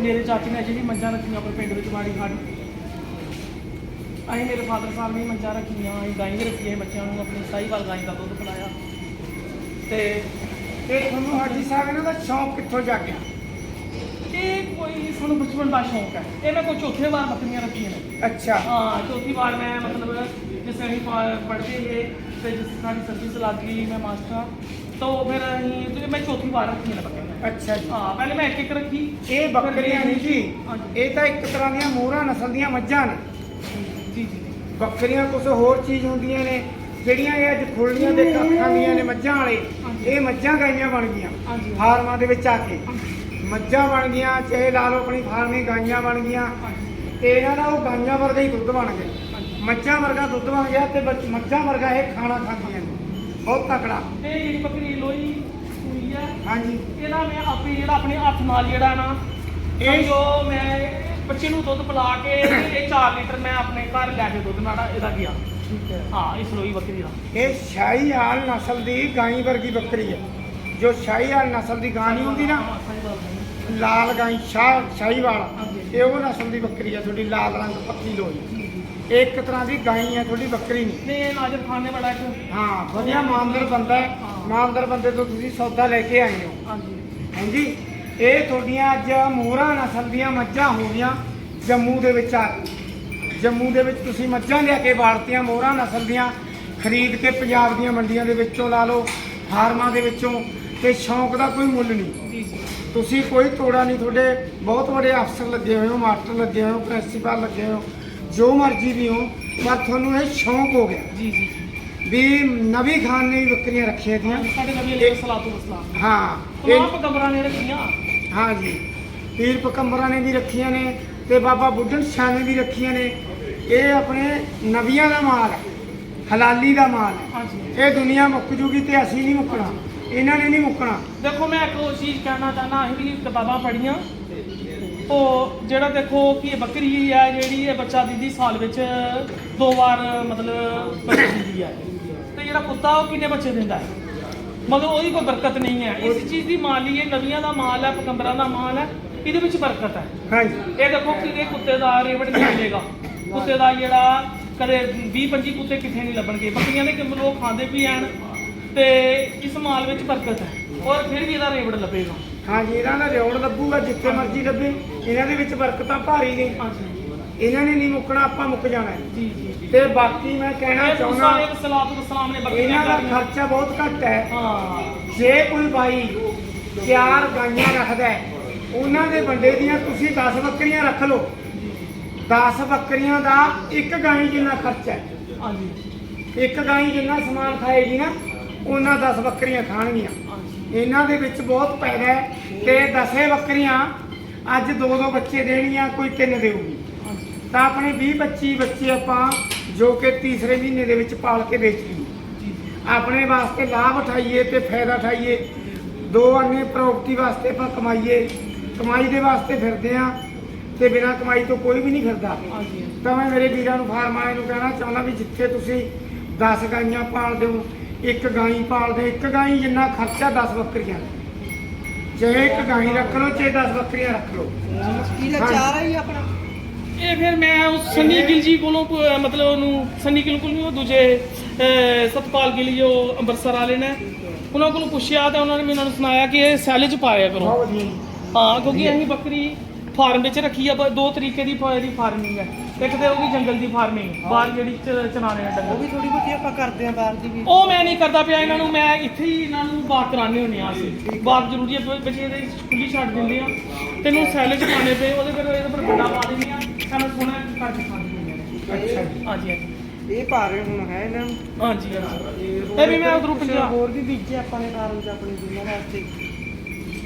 ਮੇਰੇ ਚਾਚੇ ਨੇ ਅਜੇ ਵੀ ਮੱਝਾਂ ਰੱਖੀਆਂ ਆਪਣੇ ਪਿੰਡ ਵਿੱਚ ਮਾੜੀ ਖਾੜੀ ਅਸੀਂ ਮੇਰੇ ਫਾਦਰ ਸਾਹਿਬ ਨੇ ਵੀ ਮੱਝਾਂ ਰੱਖੀਆਂ ਅਸੀਂ ਗਾਈਆਂ ਵੀ ਰੱਖੀਆਂ ਬੱਚਿਆਂ ਨੂੰ ਆਪਣੀ ਸਾਈਵਾਲ ਗਾਈ ਦਾ ਦੁੱਧ ਪਿਲਾਇਆ ਤੇ ਤੇ ਤੁਹਾਨੂੰ ਹਾਜੀ ਸਾਹਿਬ ਇਹਨਾਂ ਦਾ ਸ਼ੌਂਕ ਕਿੱਥੋਂ ਜਾਗਿਆ ਇਹ ਕੋਈ ਸਾਨੂੰ ਬਚਪਨ ਦਾ ਸ਼ੌਂਕ ਹੈ। ਇਹ ਮੈਂ ਕੋਈ ਚੌਥੇ ਵਾਰ ਬੱਕਰੀਆਂ ਰੱਖੀਆਂ ਨੇ। ਅੱਛਾ। ਹਾਂ ਚੌਥੀ ਵਾਰ ਮੈਂ ਮਤਲਬ ਜਿਸ ਅਸੀਂ ਪ- ਪੜ੍ਹਦੇ ਗਏ ਤੇ ਜਿਸ ਸਾਡੀ ਸਰਵਿਸ ਲੱਗ ਗਈ ਮੈਂ ਮਾਸਟਰ ਤਾਂ ਫਿਰ ਅਸੀਂ ਤੇ ਮੈਂ ਚੌਥੀ ਵਾਰ ਰੱਖੀਆਂ ਨੇ ਬੱਕਰੀਆਂ। ਅੱਛਾ ਜੀ। ਹਾਂ ਪਹਿਲੇ ਮੈਂ ਇੱਕ ਇੱਕ ਰੱਖੀ। ਇਹ ਬੱਕਰੀਆਂ ਨਹੀਂ ਜੀ ਹਾਂਜੀ। ਇਹ ਤਾਂ ਇੱਕ ਤਰ੍ਹਾਂ ਦੀਆਂ ਮੋਹਰਾ ਨਸਲ ਦੀਆਂ ਮੱਝਾਂ ਨੇ। ਜੀ ਜੀ ਬੱਕਰੀਆਂ ਕੁਝ ਹੋਰ ਚੀਜ਼ ਹੁੰਦੀਆਂ ਨੇ ਜਿਹੜੀਆਂ ਇਹ ਅੱਜ ਖੁੱਲੀਆਂ ਦੇ ਕੱਖਾਂ ਦੀਆਂ ਨੇ ਮੱਝਾਂ ਵਾਲੇ ਇਹ ਮੱਝਾਂ ਗਾਈਆਂ ਬਣ ਗਈਆਂ। ਹਾਂਜੀ। ਫਾਰਮਾਂ ਦੇ ਵਿੱਚ ਆ ਕੇ। ਮੱਝਾਂ ਬਣ ਗਈਆਂ ਚਾਹੇ ਲਾ ਲਓ ਆਪਣੀ ਫਾਰਮੀ ਗਾਈਆਂ ਬਣ ਗਈਆਂ ਤੇ ਇਹਨਾਂ ਦਾ ਉਹ ਗਾਈਆਂ ਵਰਗਾ ਹੀ ਦੁੱਧ ਬਣ ਗਿਆ। ਮੱਝਾਂ ਵਰਗਾ ਦੁੱਧ ਬਣ ਗਿਆ ਤੇ ਬੱਚ- ਮੱਝਾਂ ਵਰਗਾ ਇਹ ਖਾਣਾ ਖਾਂਦੀਆਂ ਨੇ ਬਹੁਤ ਤਕੜਾ। ਇਹ ਜਿਹੜੀ ਬੱਕਰੀ ਲੋਈ ਹੋਈ ਹੈ ਹਾਂਜੀ। ਇਹਦਾ ਮੈਂ ਆਪੇ ਜਿਹੜਾ ਆਪਣੇ ਹੱਥ ਨਾਲ ਜਿਹੜਾ ਨਾ ਇਹ- ਜੋ ਮੈਂ ਬੱਚੇ ਨੂੰ ਦੁੱਧ ਪਿਲਾ ਕੇ ਇਹ 4 ਲੀਟਰ ਮੈਂ ਆਪਣੇ ਘਰ ਲੈ ਕੇ ਦੁੱਧ ਨਾੜਾ ਇਹਦਾ ਗਿਆ। ਠੀਕ ਹੈ। ਹਾਂ ਇਸ ਲੋਈ ਬੱਕਰੀ ਦਾ। ਇਹ ਸ਼ਾਹੀਵਾਲ ਨਸਲ ਦੀ ਗਾਈ ਵਰਗੀ ਬੱਕਰੀ ਹੈ। ਜੋ ਸ਼ਾਹੀਵਾਲ ਨਸਲ ਦੀ ਗਾਂ ਨਹੀਂ ਹੁੰਦੀ ਨਾ ਸਹੀ। ਲਾਲ ਗਾਈ ਸ਼ਾਹ ਸ਼ਾਹੀਵਾਲ। ਇਹ ਉਹ ਨਸਲ ਦੀ ਬੱਕਰੀ ਹੈ ਤੁਹਾਡੀ ਲਾਲ ਰੰਗ ਪੱਕੀ ਲੋਈ। ਇਹ ਇੱਕ ਤਰ੍ਹਾਂ ਦੀ ਗਾਈ ਹੈ ਤੁਹਾਡੀ ਬੱਕਰੀ ਨਹੀਂ। ਨਹੀਂ ਇਹ ਨਾਜ਼ਰ ਖਾਨ ਨੇ ਬੜਾ ਇੱਕ ਹਾਂ ਵਧੀਆ ਇਮਾਨਦਾਰ ਬੰਦਾ ਹੈ। ਇਮਾਨਦਾਰ ਬੰਦੇ ਤੋਂ ਤੁਸੀਂ ਸੌਦਾ ਲੈ ਕੇ ਆਏ ਹੋ। ਹਾਂਜੀ। ਹਾਂਜੀ? ਇਹ ਤੁਹਾਡੀਆਂ ਅੱਜ ਮੋਹਰਾ ਨਸਲ ਦੀਆਂ ਮੱਝਾਂ ਹੋ ਗਈਆਂ ਜੰਮੂ ਦੇ ਵਿੱਚ ਆ ਕੇ। ਜੰਮੂ ਦੇ ਵਿੱਚ ਤੁਸੀਂ ਮੱਝਾਂ ਲਿਆ ਕੇ ਬਾੜਤੀਆਂ ਮੋਹਰਾ ਨਸਲ ਦੀਆਂ ਖਰੀਦ ਕੇ ਪੰਜਾਬ ਦੀਆਂ ਮੰਡੀਆਂ ਦੇ ਵਿੱਚੋਂ ਲਾ ਲਓ ਫਾਰਮਾਂ ਦੇ ਵਿੱਚੋਂ ਤੇ ਸ਼ੌਂਕ ਦਾ ਕੋਈ ਮੁੱਲ ਨਹੀਂ। ਤੁਸੀਂ ਕੋਈ ਤੋੜਾ ਨਹੀਂ ਤੁਹਾਡੇ ਬਹੁਤ ਵੱਡੇ ਅਫਸਰ ਲੱਗੇ ਹੋਏ ਹੋ ਮਾਸਟਰ ਲੱਗੇ ਹੋਏ ਹੋ ਪ੍ਰਿੰਸੀਪਲ ਲੱਗੇ ਹੋ ਜੋ ਮਰਜ਼ੀ ਵੀ ਹੋ ਪਰ ਤੁਹਾਨੂੰ ਇਹ ਸ਼ੌਂਕ ਹੋ ਗਿਆ। ਜੀ ਜੀ ਵੀ ਨਬੀ ਖਾਨ ਨੇ ਬੱਕਰੀਆਂ ਰੱਖੀਆਂ ਦੀਆਂ ਸਾਡੇ ਨਬੀ ਅਲੈਹਿ ਸਲਾਤੂ ਵਸਲਾਮ ਹਾਂ ਇਹ ਇਹ ਪਗੰਬਰਾਂ ਨੇ ਰੱਖੀਆਂ। ਹਾਂ ਜੀ ਪੀਰ ਪਕੰਬਰਾਂ ਨੇ ਵੀ ਰੱਖੀਆਂ ਨੇ ਤੇ ਬਾਬਾ ਬੁੱਢਨ ਸ਼ਾਹ ਨੇ ਵੀ ਰੱਖੀਆਂ ਨੇ। ਇਹ ਆਪਣੇ ਨਬੀਆਂ ਦਾ ਮਾਲ ਹੈ ਹਲਾਲੀ ਦਾ ਮਾਲ ਹੈ। ਇਹ ਦੁਨੀਆ ਮੁੱਕ ਜੂਗੀ ਤੇ ਅਸੀਂ ਨਹੀਂ ਮੁੱਕਣਾ। ਇਹਨਾਂ ਨੇ ਨਹੀਂ ਮੁੱਕਣਾ। ਦੇਖੋ ਮੈਂ ਇੱਕ ਹੋਰ ਚੀਜ਼ ਕਹਿਣਾ ਚਾਹਨਾ ਅਸੀਂ ਵੀ ਕਿਤਾਬਾਂ ਪੜ੍ਹੀਆਂ। ਉਹ ਜਿਹੜਾ ਦੇਖੋ ਕਿ ਇਹ ਬੱਕਰੀ ਹੈ ਜਿਹੜੀ ਇਹ ਬੱਚਾ ਦਿੰਦੀ ਸਾਲ ਵਿੱਚ ਦੋ ਵਾਰ ਮਤਲਬ ਬੱਚੇ ਦਿੰਦੀ ਹੈ ਤੇ ਜਿਹੜਾ ਕੁੱਤਾ ਉਹ ਕਿੰਨੇ ਬੱਚੇ ਦਿੰਦਾ ਹੈ? ਮਗਰ ਉਹਦੀ ਕੋਈ ਬਰਕਤ ਨਹੀਂ ਹੈ। ਇਸ ਚੀਜ਼ ਦੀ ਮਾਲੀ ਇਹ ਨਵੀਆਂ ਦਾ ਮਾਲ ਹੈ ਪਕੰਬਰਾਂ ਦਾ ਮਾਲ ਹੈ ਇਹਦੇ ਵਿੱਚ ਬਰਕਤ ਹੈ। ਹਾਂ ਜੀ ਇਹ ਦੇਖੋ ਕਿ ਇਹ ਕੁੱਤੇ ਦਾ ਰੇਵੜ ਨਹੀਂ ਮਿਲੇਗਾ। ਕੁੱਤੇ ਦਾ ਜਿਹੜਾ ਕਦੇ 20 25 ਕੁੱਤੇ ਕਿੱਥੇ ਨਹੀਂ ਲੱਭਣਗੇ। ਬੱਕਰੀਆਂ ਦੇ ਕਿੰਨੇ ਲੋਕ ਖਾਂਦੇ ਵੀ ਹਨ ਤੇ ਇਸ ਮਾਲ ਵਿੱਚ ਬਰਕਤ ਹੈ। ਔਰ ਫਿਰ ਵੀ ਇਹਦਾ ਰੇਵੜ ਲੱਭੇਗਾ। ਹਾਂ ਜੀ ਇਹਨਾਂ ਦਾ ਰਿਉੜ ਲੱਭੂਗਾ ਜਿੱਥੇ ਮਰਜ਼ੀ ਲੱਭੇ। ਇਹਨਾਂ ਦੇ ਵਿੱਚ ਬਰਕਤਾਂ ਭਾਰੀ ਨੇ। ਹਾਂਜੀ। ਇਹਨਾਂ ਨੇ ਨਹੀਂ ਮੁੱਕਣਾ ਆਪਾਂ ਮੁੱਕ ਜਾਣਾ ਹੈ। ਜੀ ਜੀ ਜੀ। ਤੇ ਬਾਕੀ ਮੈਂ ਕਹਿਣਾ ਇਹ ਚਾਹੁੰਦਾ ਮੁਸਾ ਸਲਾਤੁ ਵਸਲਾਮ ਨੇ ਬੱਕਰੀਆਂ ਇਹਨਾਂ ਦਾ। ਖਰਚਾ ਬਹੁਤ ਘੱਟ ਹੈ। ਹਾਂ। ਜੇ ਕੋਈ ਬਾਈ ਚਾਰ ਗਾਈਆਂ ਰੱਖਦਾ ਹੈ, ਉਹਨਾਂ ਦੇ ਬੰਦੇ ਦੀਆਂ ਤੁਸੀਂ 10 ਬੱਕਰੀਆਂ ਰੱਖ ਲਓ। 10 ਬੱਕਰੀਆਂ ਦਾ ਇੱਕ ਗਾਈ ਜਿੰਨਾ ਖਰਚਾ ਹੈ। ਹਾਂਜੀ। ਇੱਕ ਗਾਈ ਜਿੰਨਾ ਸਮਾਨ ਖਾਏਗੀ ਨਾ ਉਹਨਾਂ 10 ਬੱਕਰੀਆਂ ਖਾਣਗੀਆਂ। ਇਹਨਾਂ ਦੇ ਵਿੱਚ ਬਹੁਤ ਪੈਦਾ ਹੈ ਤੇ 10 ਬੱਕਰੀਆਂ ਅੱਜ ਦੋ ਦੋ ਬੱਚੇ ਦੇਣੀਆਂ ਕੋਈ ਤਿੰਨ ਦੇਊਗੀ ਤਾਂ ਆਪਣੇ 20 25 ਬੱਚੇ ਆਪਾਂ ਜੋ ਕਿ ਤੀਸਰੇ ਮਹੀਨੇ ਦੇ ਵਿੱਚ ਪਾਲ ਕੇ ਵੇਚ ਲਈਏ। ਆਪਣੇ ਵਾਸਤੇ ਲਾਭ ਉਠਾਈਏ ਤੇ ਫਾਇਦਾ ਉਠਾਈਏ। ਦੋ ਅੰਨੇ ਪ੍ਰੋਪਰਟੀ ਵਾਸਤੇ ਆਪਾਂ ਕਮਾਈਏ। ਕਮਾਈ ਦੇ ਵਾਸਤੇ ਫਿਰਦੇ ਆ ਤੇ ਬਿਨਾਂ ਕਮਾਈ ਤੋਂ ਕੋਈ ਵੀ ਨਹੀਂ ਫਿਰਦਾ। ਤਾਂ ਮੈਂ ਮੇਰੇ ਵੀਰਾਂ ਨੂੰ ਫਾਰਮ ਵਾਲੇ ਨੂੰ ਕਹਿਣਾ ਚਾਹੁੰਦਾ ਵੀ ਜਿੱਥੇ ਤੁਸੀਂ 10 ਗਾਈਆਂ ਪਾਲਦੇ ਹੋ ਇੱਕ ਗਾਈ ਪਾਲਦੇ ਇੱਕ ਗਾਈ ਜਿੰਨਾ ਖਰਚਾ 10 ਬੱਕਰੀਆਂ ਜੇ ਇੱਕ ਗਾਈ ਰੱਖ ਲਓ ਚਾਹੇ 10 ਬੱਕਰੀਆਂ ਰੱਖ ਲਓ। ਕੀ ਚਾਰਾ ਹੀ ਆਪਣਾ। ਇਹ ਫਿਰ ਮੈਂ ਉਸ ਸੰਨੀ ਗਿੱਲ ਜੀ ਕੋਲੋਂ ਪ- ਮਤਲਬ ਉਹਨੂੰ ਸੰਨੀ ਗਿੱਲ ਕੋਲ ਨਹੀਂ ਉਹ ਦੂਜੇ ਅਹ, ਸਤਪਾਲ ਗਿੱਲ ਜੋ ਅੰਮ੍ਰਿਤਸਰ ਵਾਲੇ ਨੇ। ਉਹਨਾਂ ਕੋਲੋਂ ਪੁੱਛਿਆ ਤੇ ਉਹਨਾਂ ਨੇ ਮੈਨੂੰ ਸੁਣਾਇਆ ਕਿ ਇਹ ਸੈੱਲ 'ਚ ਪਾਇਆ ਕਰੋ। ਬਹੁਤ ਵਧੀਆ ਜੀ। ਹਾਂ ਕਿਉਂਕਿ ਅਸੀਂ ਬੱਕਰੀ ਫਾਰਮ ਵਿੱਚ ਰੱਖੀ ਆ ਬ- ਦੋ ਤਰੀਕੇ ਦੀ ਫਾਰਮਿੰਗ ਹੈ। ਇੱਕ ਤੇ ਉਹ ਵੀ ਜੰਗਲ ਦੀ ਫਾਰਮਿੰਗ ਬਾਹਰ ਜਿਹੜੀ ਚ- ਚਰਾਣੇ ਆ ਉਹ ਡੰਗਰ ਵੀ ਥੋੜੀ ਬਹੁਤੀ ਆਪਾਂ ਕਰਦੇ ਆ ਬਾਹਰ ਦੀ ਵੀ। ਉਹ ਮੈਂ ਨਹੀਂ ਕਰਦਾ ਪਿਆ ਇਹਨਾਂ ਨੂੰ ਮੈਂ ਇੱਥੇ ਹੀ ਇਹਨਾਂ ਨੂੰ ਬਾਤ ਕਰਾਣੇ ਹੁੰਦੇ ਆ ਅਸੀਂ। ਬਾਤ ਜ਼ਰੂਰੀ ਹੈ ਬ- ਬੱਚੇ ਇਹਦੇ ਖੁੱਲੀ ਛੱਡ ਦਿੰਦੇ ਆ। ਤੈਨੂੰ ਸੈੱਲ 'ਚ ਪਾਣੇ ਪਏ ਉਹਦੇ ਫਿਰ ਇਹਦੇ ਪਰ ਵੱਡਾ ਪਾ ਦਿੰਦੇ ਆ। ਸਾਨੂੰ ਸੋਹਣਾ ਕਰਕੇ ਖਾ ਦਿੰਦੇ ਨੇ ਅੱਛਾ ਹਾਂਜੀ ਹਾਂਜੀ। ਇਹ ਪਾ ਰਹੇ ਹੁਣ ਹੈ ਇਹਨਾਂ ਨੂੰ? ਹਾਂਜੀ ਹਾਂਜੀ। ਇਹ ਵੀ ਮੈਂ ਉਧਰੋਂ ਪੰਜਾਬ ਹੋਰ ਵੀ ਬੀਜੇ ਆਪਾਂ ਨੇ ਫਾਰਮ ਚ ਆਪਣੇ ਜਿੰਨਾਂ ਵਾਸਤੇ?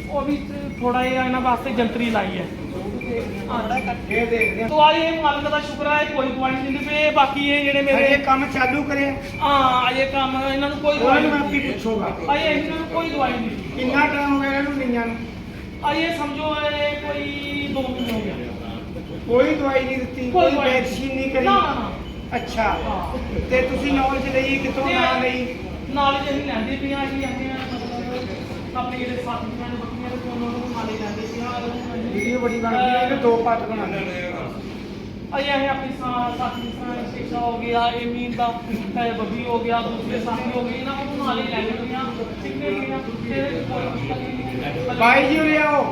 ਉਹ ਵੀ ਥੋੜਾ ਜਿਹਾ ਇਹਨਾਂ ਵਾਸਤੇ ਜੰਤਰੀ ਲਾਈ ਹੈ। ਇਹ ਦੇਖਦੇ ਹਾਂ ਦਵਾਈ ਇਹ ਮਾਲਕ ਦਾ ਸ਼ੁਕਰ ਹੈ ਕੋਈ ਦਵਾਈ ਨਹੀਂ ਦਿੰਦੇ ਪਏ ਬਾਕੀ ਇਹ ਜਿਹੜੇ ਹਜੇ ਮੇਰੇ ਕੰਮ ਚਾਲੂ ਕਰਿਆ। ਹਾਂ ਅਜੇ ਕੰਮ ਇਹਨਾਂ ਨੂੰ ਕੋਈ ਉਹਨਾਂ ਦਵਾਈ ਨੂੰ ਮੈਂ ਨਹੀਂ ਆਪੀ ਪੁੱਛੂਗਾ। ਅਜੇ ਇਹਨਾਂ ਨੂੰ ਕੋਈ ਦਵਾਈ ਨਹੀਂ ਦਿੱਤੀ। ਕਿੰਨਾ ਟਾਈਮ ਹੋ ਗਿਆ ਇਹਨਾਂ ਨੂੰ ਲਈਆਂ ਨੂੰ ਅਜੇ ਸਮਝੋ ਇਹ ਕੋਈ 2 ਮਹੀਨੇ ਹੋ ਗਿਆ ਕੋਈ ਦਵਾਈ ਨਹੀਂ ਦਿੱਤੀ ਕੋਈ ਦਵਾਈ ਨਹੀਂ। ਵੈਕਸੀਨ ਨਹੀਂ ਕਰੀ। ਨਾ ਨਾ ਅੱਛਾ। ਹਾਂ। ਤੇ ਤੁਸੀਂ ਨੌਲੇਜ ਲਈ ਕਿਤੋਂ ਨਾ ਲਈ? ਨਾਲੇ ਅਸੀਂ ਲੈਂਦੇ ਪਿਆ ਜੀ ਅਸੀਂ ਮਤਲਬ ਆਪਣੇ ਜਿਹੜੇ ਸਾਥੀਆਂ ਨੇ ਬੱਕਰੀਆਂ ਦੇ ਉਹਨਾਂ ਨੂੰ ਨਾਲੇ ਲੈਂਦੇ ਪਿਆ ਵੀਡੀਓ ਬੜੀ ਬਣ ਗਈ ਹੈ ਇਹਦੇ ਦੋ ਪਾਰਟ ਬਣਾਉਣੇ ਅਜੇ ਅਸੀਂ ਆਪਣੀ ਸਾਥੀ ਸਾਂ ਸ਼ਿਕਸ਼ਾ ਹੋ ਗਿਆ ਇਹ ਮੀਨ ਦਾ ਇਹ ਬੱਬੀ ਹੋ ਗਿਆ ਦੂਸਰੇ ਸਾਥੀ ਹੋ ਗਏ ਇਹਨਾਂ ਨੂੰ ਨਾਲੇ ਲੈਂਦੇ ਪਿਆ ਸਿੱਖਦੇ ਪਿਆ ਤੇ ਕੋਈ ਬਾਈ ਜੀ ਉਰੇ ਆਓ।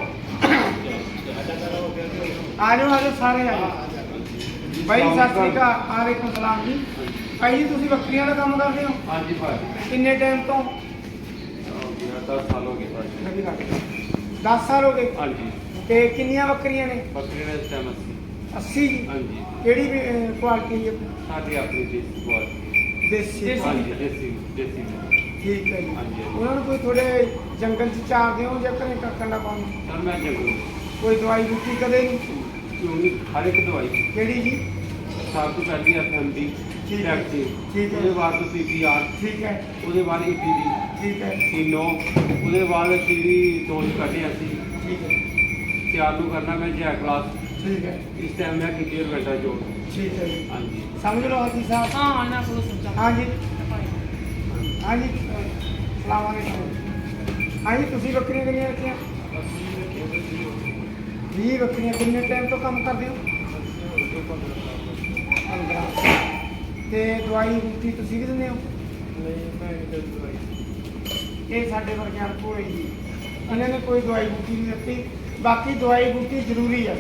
ਆ ਜਾਓ ਆ ਜਾਓ ਸਾਰੇ ਆ ਜਾਓ ਬਾਈ ਸਤਿ ਸ੍ਰੀ ਅਕਾਲ। ਆਲੇਕੁਮ ਸਲਾਮ ਜੀ। ਭਾਈ ਜੀ ਤੁਸੀਂ ਬੱਕਰੀਆਂ ਦਾ ਕੰਮ ਕਰਦੇ ਹੋ? ਹਾਂਜੀ ਭਾਈ ਕਿੰਨੇ ਟਾਈਮ ਤੋਂ? ਮੇਰਾ 10 ਸਾਲ ਹੋ ਗਏ ਭਾਈ 10 ਸਾਲ ਹੋ ਗਏ। ਹਾਂਜੀ। ਤੇ ਕਿੰਨੀਆਂ ਬੱਕਰੀਆਂ ਨੇ? ਬੱਕਰੀ ਦਾ ਸਟੈਮ 80 ਜੀ ਹਾਂਜੀ। ਕਿਹੜੀ ਕੁਆਲਿਟੀ ਹੈ? ਸਾਡੀ ਆਪਣੀ ਚੀਜ਼ ਬਹੁਤ ਦੇਸੀ ਦੇਸੀ। ਹਾਂਜੀ ਦੇਸੀ ਦੇਸੀ ਠੀਕ ਹੈ ਜੀ। ਉਹਨਾਂ ਨੂੰ ਕੋਈ ਥੋੜੇ ਜੰਗਲ ਚ ਚਾਰਦੇ ਹੋ ਜਾਂ ਘਰੇ ਸਰ ਮੈਂ ਜੰਗਲ ਕੋਈ ਦਵਾਈ ਬੂਟੀ ਕਦੇ ਨਹੀਂ? ਹਰ ਇੱਕ ਦਵਾਈ। ਕਿਹੜੀ ਜੀ? ਸਭ ਤੋਂ ਪਹਿਲੀ ਐਫਐਮ ਦੀ ਠੀਕ ਹੈ। ਠੀਕ ਹੈ। ਉਹਦੇ ਬਾਅਦ ਪੀਪੀਆਰ ਠੀਕ ਹੈ। ਉਹਦੇ ਬਾਅਦ ਈਪੀਡੀ ਠੀਕ ਹੈ। ਸੀਨੋ ਉਹਦੇ ਬਾਅਦ ਸੀਡੀ ਡੋਜ਼ ਕੱਢੇ ਅਸੀਂ। ਠੀਕ ਹੈ। ਤਿਆਰ ਨੂੰ ਕਰਨਾ ਮੈਂ ਜੈ ਕਲਾਸ ਠੀਕ ਹੈ। ਇਸ ਟਾਈਮ ਮੈਂ ਕੀਤੀ ਠੀਕ ਹੈ ਜੀ। ਹਾਂਜੀ। ਸਮਝ ਲਓ ਹਾਜੀ ਸਾਹਿਬ? ਹਾਂ ਇਹਨਾਂ ਕੋਲ ਸਮਝਾ ਹਾਂਜੀ। ਹਾਂਜੀ। ਸਲਾਮ ਅਲੈਕੁਮ। ਹਾਂਜੀ ਤੁਸੀਂ ਬੱਕਰੀਆਂ ਕਿੰਨੀਆਂ ਰੱਖੀਆਂ? 20 ਬੱਕਰੀਆਂ। ਕਿੰਨੇ ਟਾਈਮ ਤੋਂ ਕੰਮ ਕਰਦੇ ਹੋ? 15 ਤੇ ਦਵਾਈ ਬੂਟੀ ਤੁਸੀਂ ਵੀ ਦਿੰਦੇ ਹੋ? ਇਹ ਸਾਡੇ ਵਰਗਿਆਂ ਕੋਈ ਜੀ ਇਹਨਾਂ ਨੇ ਕੋਈ ਦਵਾਈ ਬੂਟੀ ਨਹੀਂ ਦਿੱਤੀ। ਬਾਕੀ ਦਵਾਈ ਬੂਟੀ ਜ਼ਰੂਰੀ ਹੈ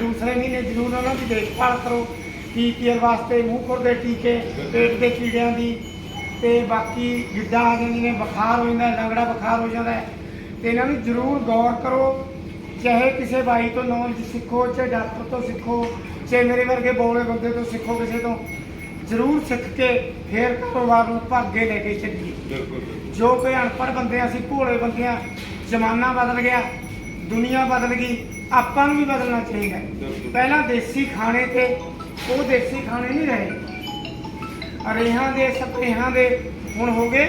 ਦੂਸਰੇ ਮਹੀਨੇ ਜ਼ਰੂਰ ਉਹਨਾਂ ਦੀ ਦੇਖਭਾਲ ਕਰੋ। ਕੇਅਰ ਵਾਸਤੇ ਮੂੰਹ ਖੁਰ ਦੇ ਟੀਕੇ ਪੇਟ ਦੇ ਕੀੜਿਆਂ ਦੀ। ਤੇ ਬਾਕੀ ਗਿੱਡਾ ਆ ਜਾਂਦੀਆਂ ਨੇ ਬੁਖਾਰ ਹੋ ਜਾਂਦਾ ਲੰਗੜਾ ਬੁਖਾਰ ਹੋ ਜਾਂਦਾ। ਤੇ ਇਹਨਾਂ ਨੂੰ ਜ਼ਰੂਰ ਗੌਰ ਕਰੋ। ਚਾਹੇ ਕਿਸੇ ਬਾਈ ਤੋਂ ਨੌਲੇਜ ਸਿੱਖੋ ਚਾਹੇ ਡਾਕਟਰ ਤੋਂ ਸਿੱਖੋ ਚਾਹੇ ਮੇਰੇ ਵਰਗੇ ਬੋਲੇ ਬੰਦੇ ਤੋਂ ਸਿੱਖੋ ਕਿਸੇ ਤੋਂ। ਜ਼ਰੂਰ ਸਿੱਖ ਕੇ ਫੇਰ ਕਾਰੋਬਾਰ ਨੂੰ ਅੱਗੇ ਲੈ ਕੇ ਚੱਲੀਏ। ਬਿਲਕੁਲ ਜੋ ਕੋਈ ਅਨਪੜ੍ਹ ਬੰਦੇ ਆ, ਅਸੀਂ ਭੋਲੇ ਬੰਦੇ ਆ ਜ਼ਮਾਨਾ ਬਦਲ ਗਿਆ। ਦੁਨੀਆ ਬਦਲ ਗਈ ਆਪਾਂ ਨੂੰ ਵੀ ਬਦਲਣਾ ਚਾਹੀਦਾ। ਬਿਲਕੁਲ। ਪਹਿਲਾਂ ਦੇਸੀ ਖਾਣੇ ਤੇ ਉਹ ਦੇਸੀ ਖਾਣੇ ਨਹੀਂ ਰਹੇ। ਰੇਹਾਂ ਦੇ ਸਪਰੇਹਾਂ ਦੇ ਹੁਣ ਹੋ ਗਏ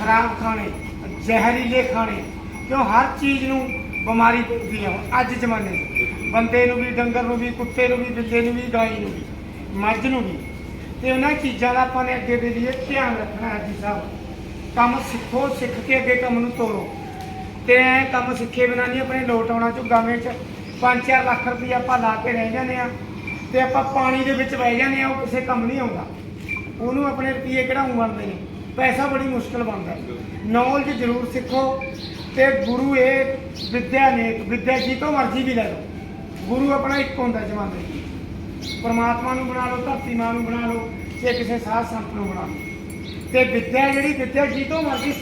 ਖਰਾਬ ਖਾਣੇ ਜ਼ਹਿਰੀਲੇ ਖਾਣੇ। ਕਿਉਂ? ਹਰ ਚੀਜ਼ ਨੂੰ ਬਿਮਾਰੀ ਪੈਂਦੀ ਹੈ ਹੁਣ ਅੱਜ ਜ਼ਮਾਨੇ 'ਚ। ਬੰਦੇ ਨੂੰ ਵੀ ਡੰਗਰ ਨੂੰ ਵੀ ਕੁੱਤੇ ਨੂੰ ਵੀ ਬਿੱਲੇ ਨੂੰ ਵੀ ਗਾਈ ਨੂੰ ਵੀ ਮੱਝ ਨੂੰ ਵੀ। ਤੇ ਉਹਨਾਂ ਚੀਜ਼ਾਂ ਦਾ ਆਪਾਂ ਨੇ ਅੱਗੇ ਦੇ ਲਈ ਧਿਆਨ ਰੱਖਣਾ ਹੈ ਜੀ ਸਾਹਿਬ। ਕੰਮ ਸਿੱਖੋ ਸਿੱਖ ਕੇ ਅੱਗੇ ਕੰਮ ਨੂੰ ਤੋਰੋ। ਤੇ ਐ ਕੰਮ ਸਿੱਖੇ ਬਿਨਾਂ ਨਹੀਂ ਆਪਣੇ ਲੋਟ ਆਉਣਾ ਝੁੱਗਾ ਵਿੱਚ। 5-4 ਲੱਖ ਰੁਪਈਆ ਆਪਾਂ ਲਾ ਕੇ ਰਹਿ ਜਾਂਦੇ ਆ ਤੇ ਆਪਾਂ ਪਾਣੀ ਦੇ ਵਿੱਚ ਬਹਿ ਜਾਂਦੇ ਆ ਉਹ ਕਿਸੇ ਕੰਮ ਨਹੀਂ ਆਉਂਦਾ। ਉਹਨੂੰ ਆਪਣੇ ਰੁਪਈਏ ਕਿਹੜਾ ਬਣਦੇ ਨੇ? ਪੈਸਾ ਬੜੀ ਮੁਸ਼ਕਲ ਬਣਦਾ ਨੌਲੇਜ ਜ਼ਰੂਰ ਸਿੱਖੋ ਤੇ ਗੁਰੂ ਇਹ ਵਿਦਿਆ ਨੇ, ਵਿਦਿਆ ਜੀ ਤੋਂ ਮਰਜ਼ੀ ਵੀ ਲੈ ਲਓ। ਗੁਰੂ ਆਪਣਾ ਇੱਕ ਹੁੰਦਾ ਜਮਾਨੇ ਪਰਮਾਤਮਾ ਨੂੰ ਬਣਾ ਲਓ, ਧਰਤੀ ਮਾਂ ਨੂੰ ਬਣਾ ਲਓ ਤੇ ਕਿਸੇ ਸਾਧ ਸੰਤ ਨੂੰ ਬਣਾ ਲਓ। ਤੇ ਵਿਦਿਆ ਜਿਹੜੀ, ਵਿਦਿਆ ਜੀ ਤੋਂ ਮਰਜ਼ੀ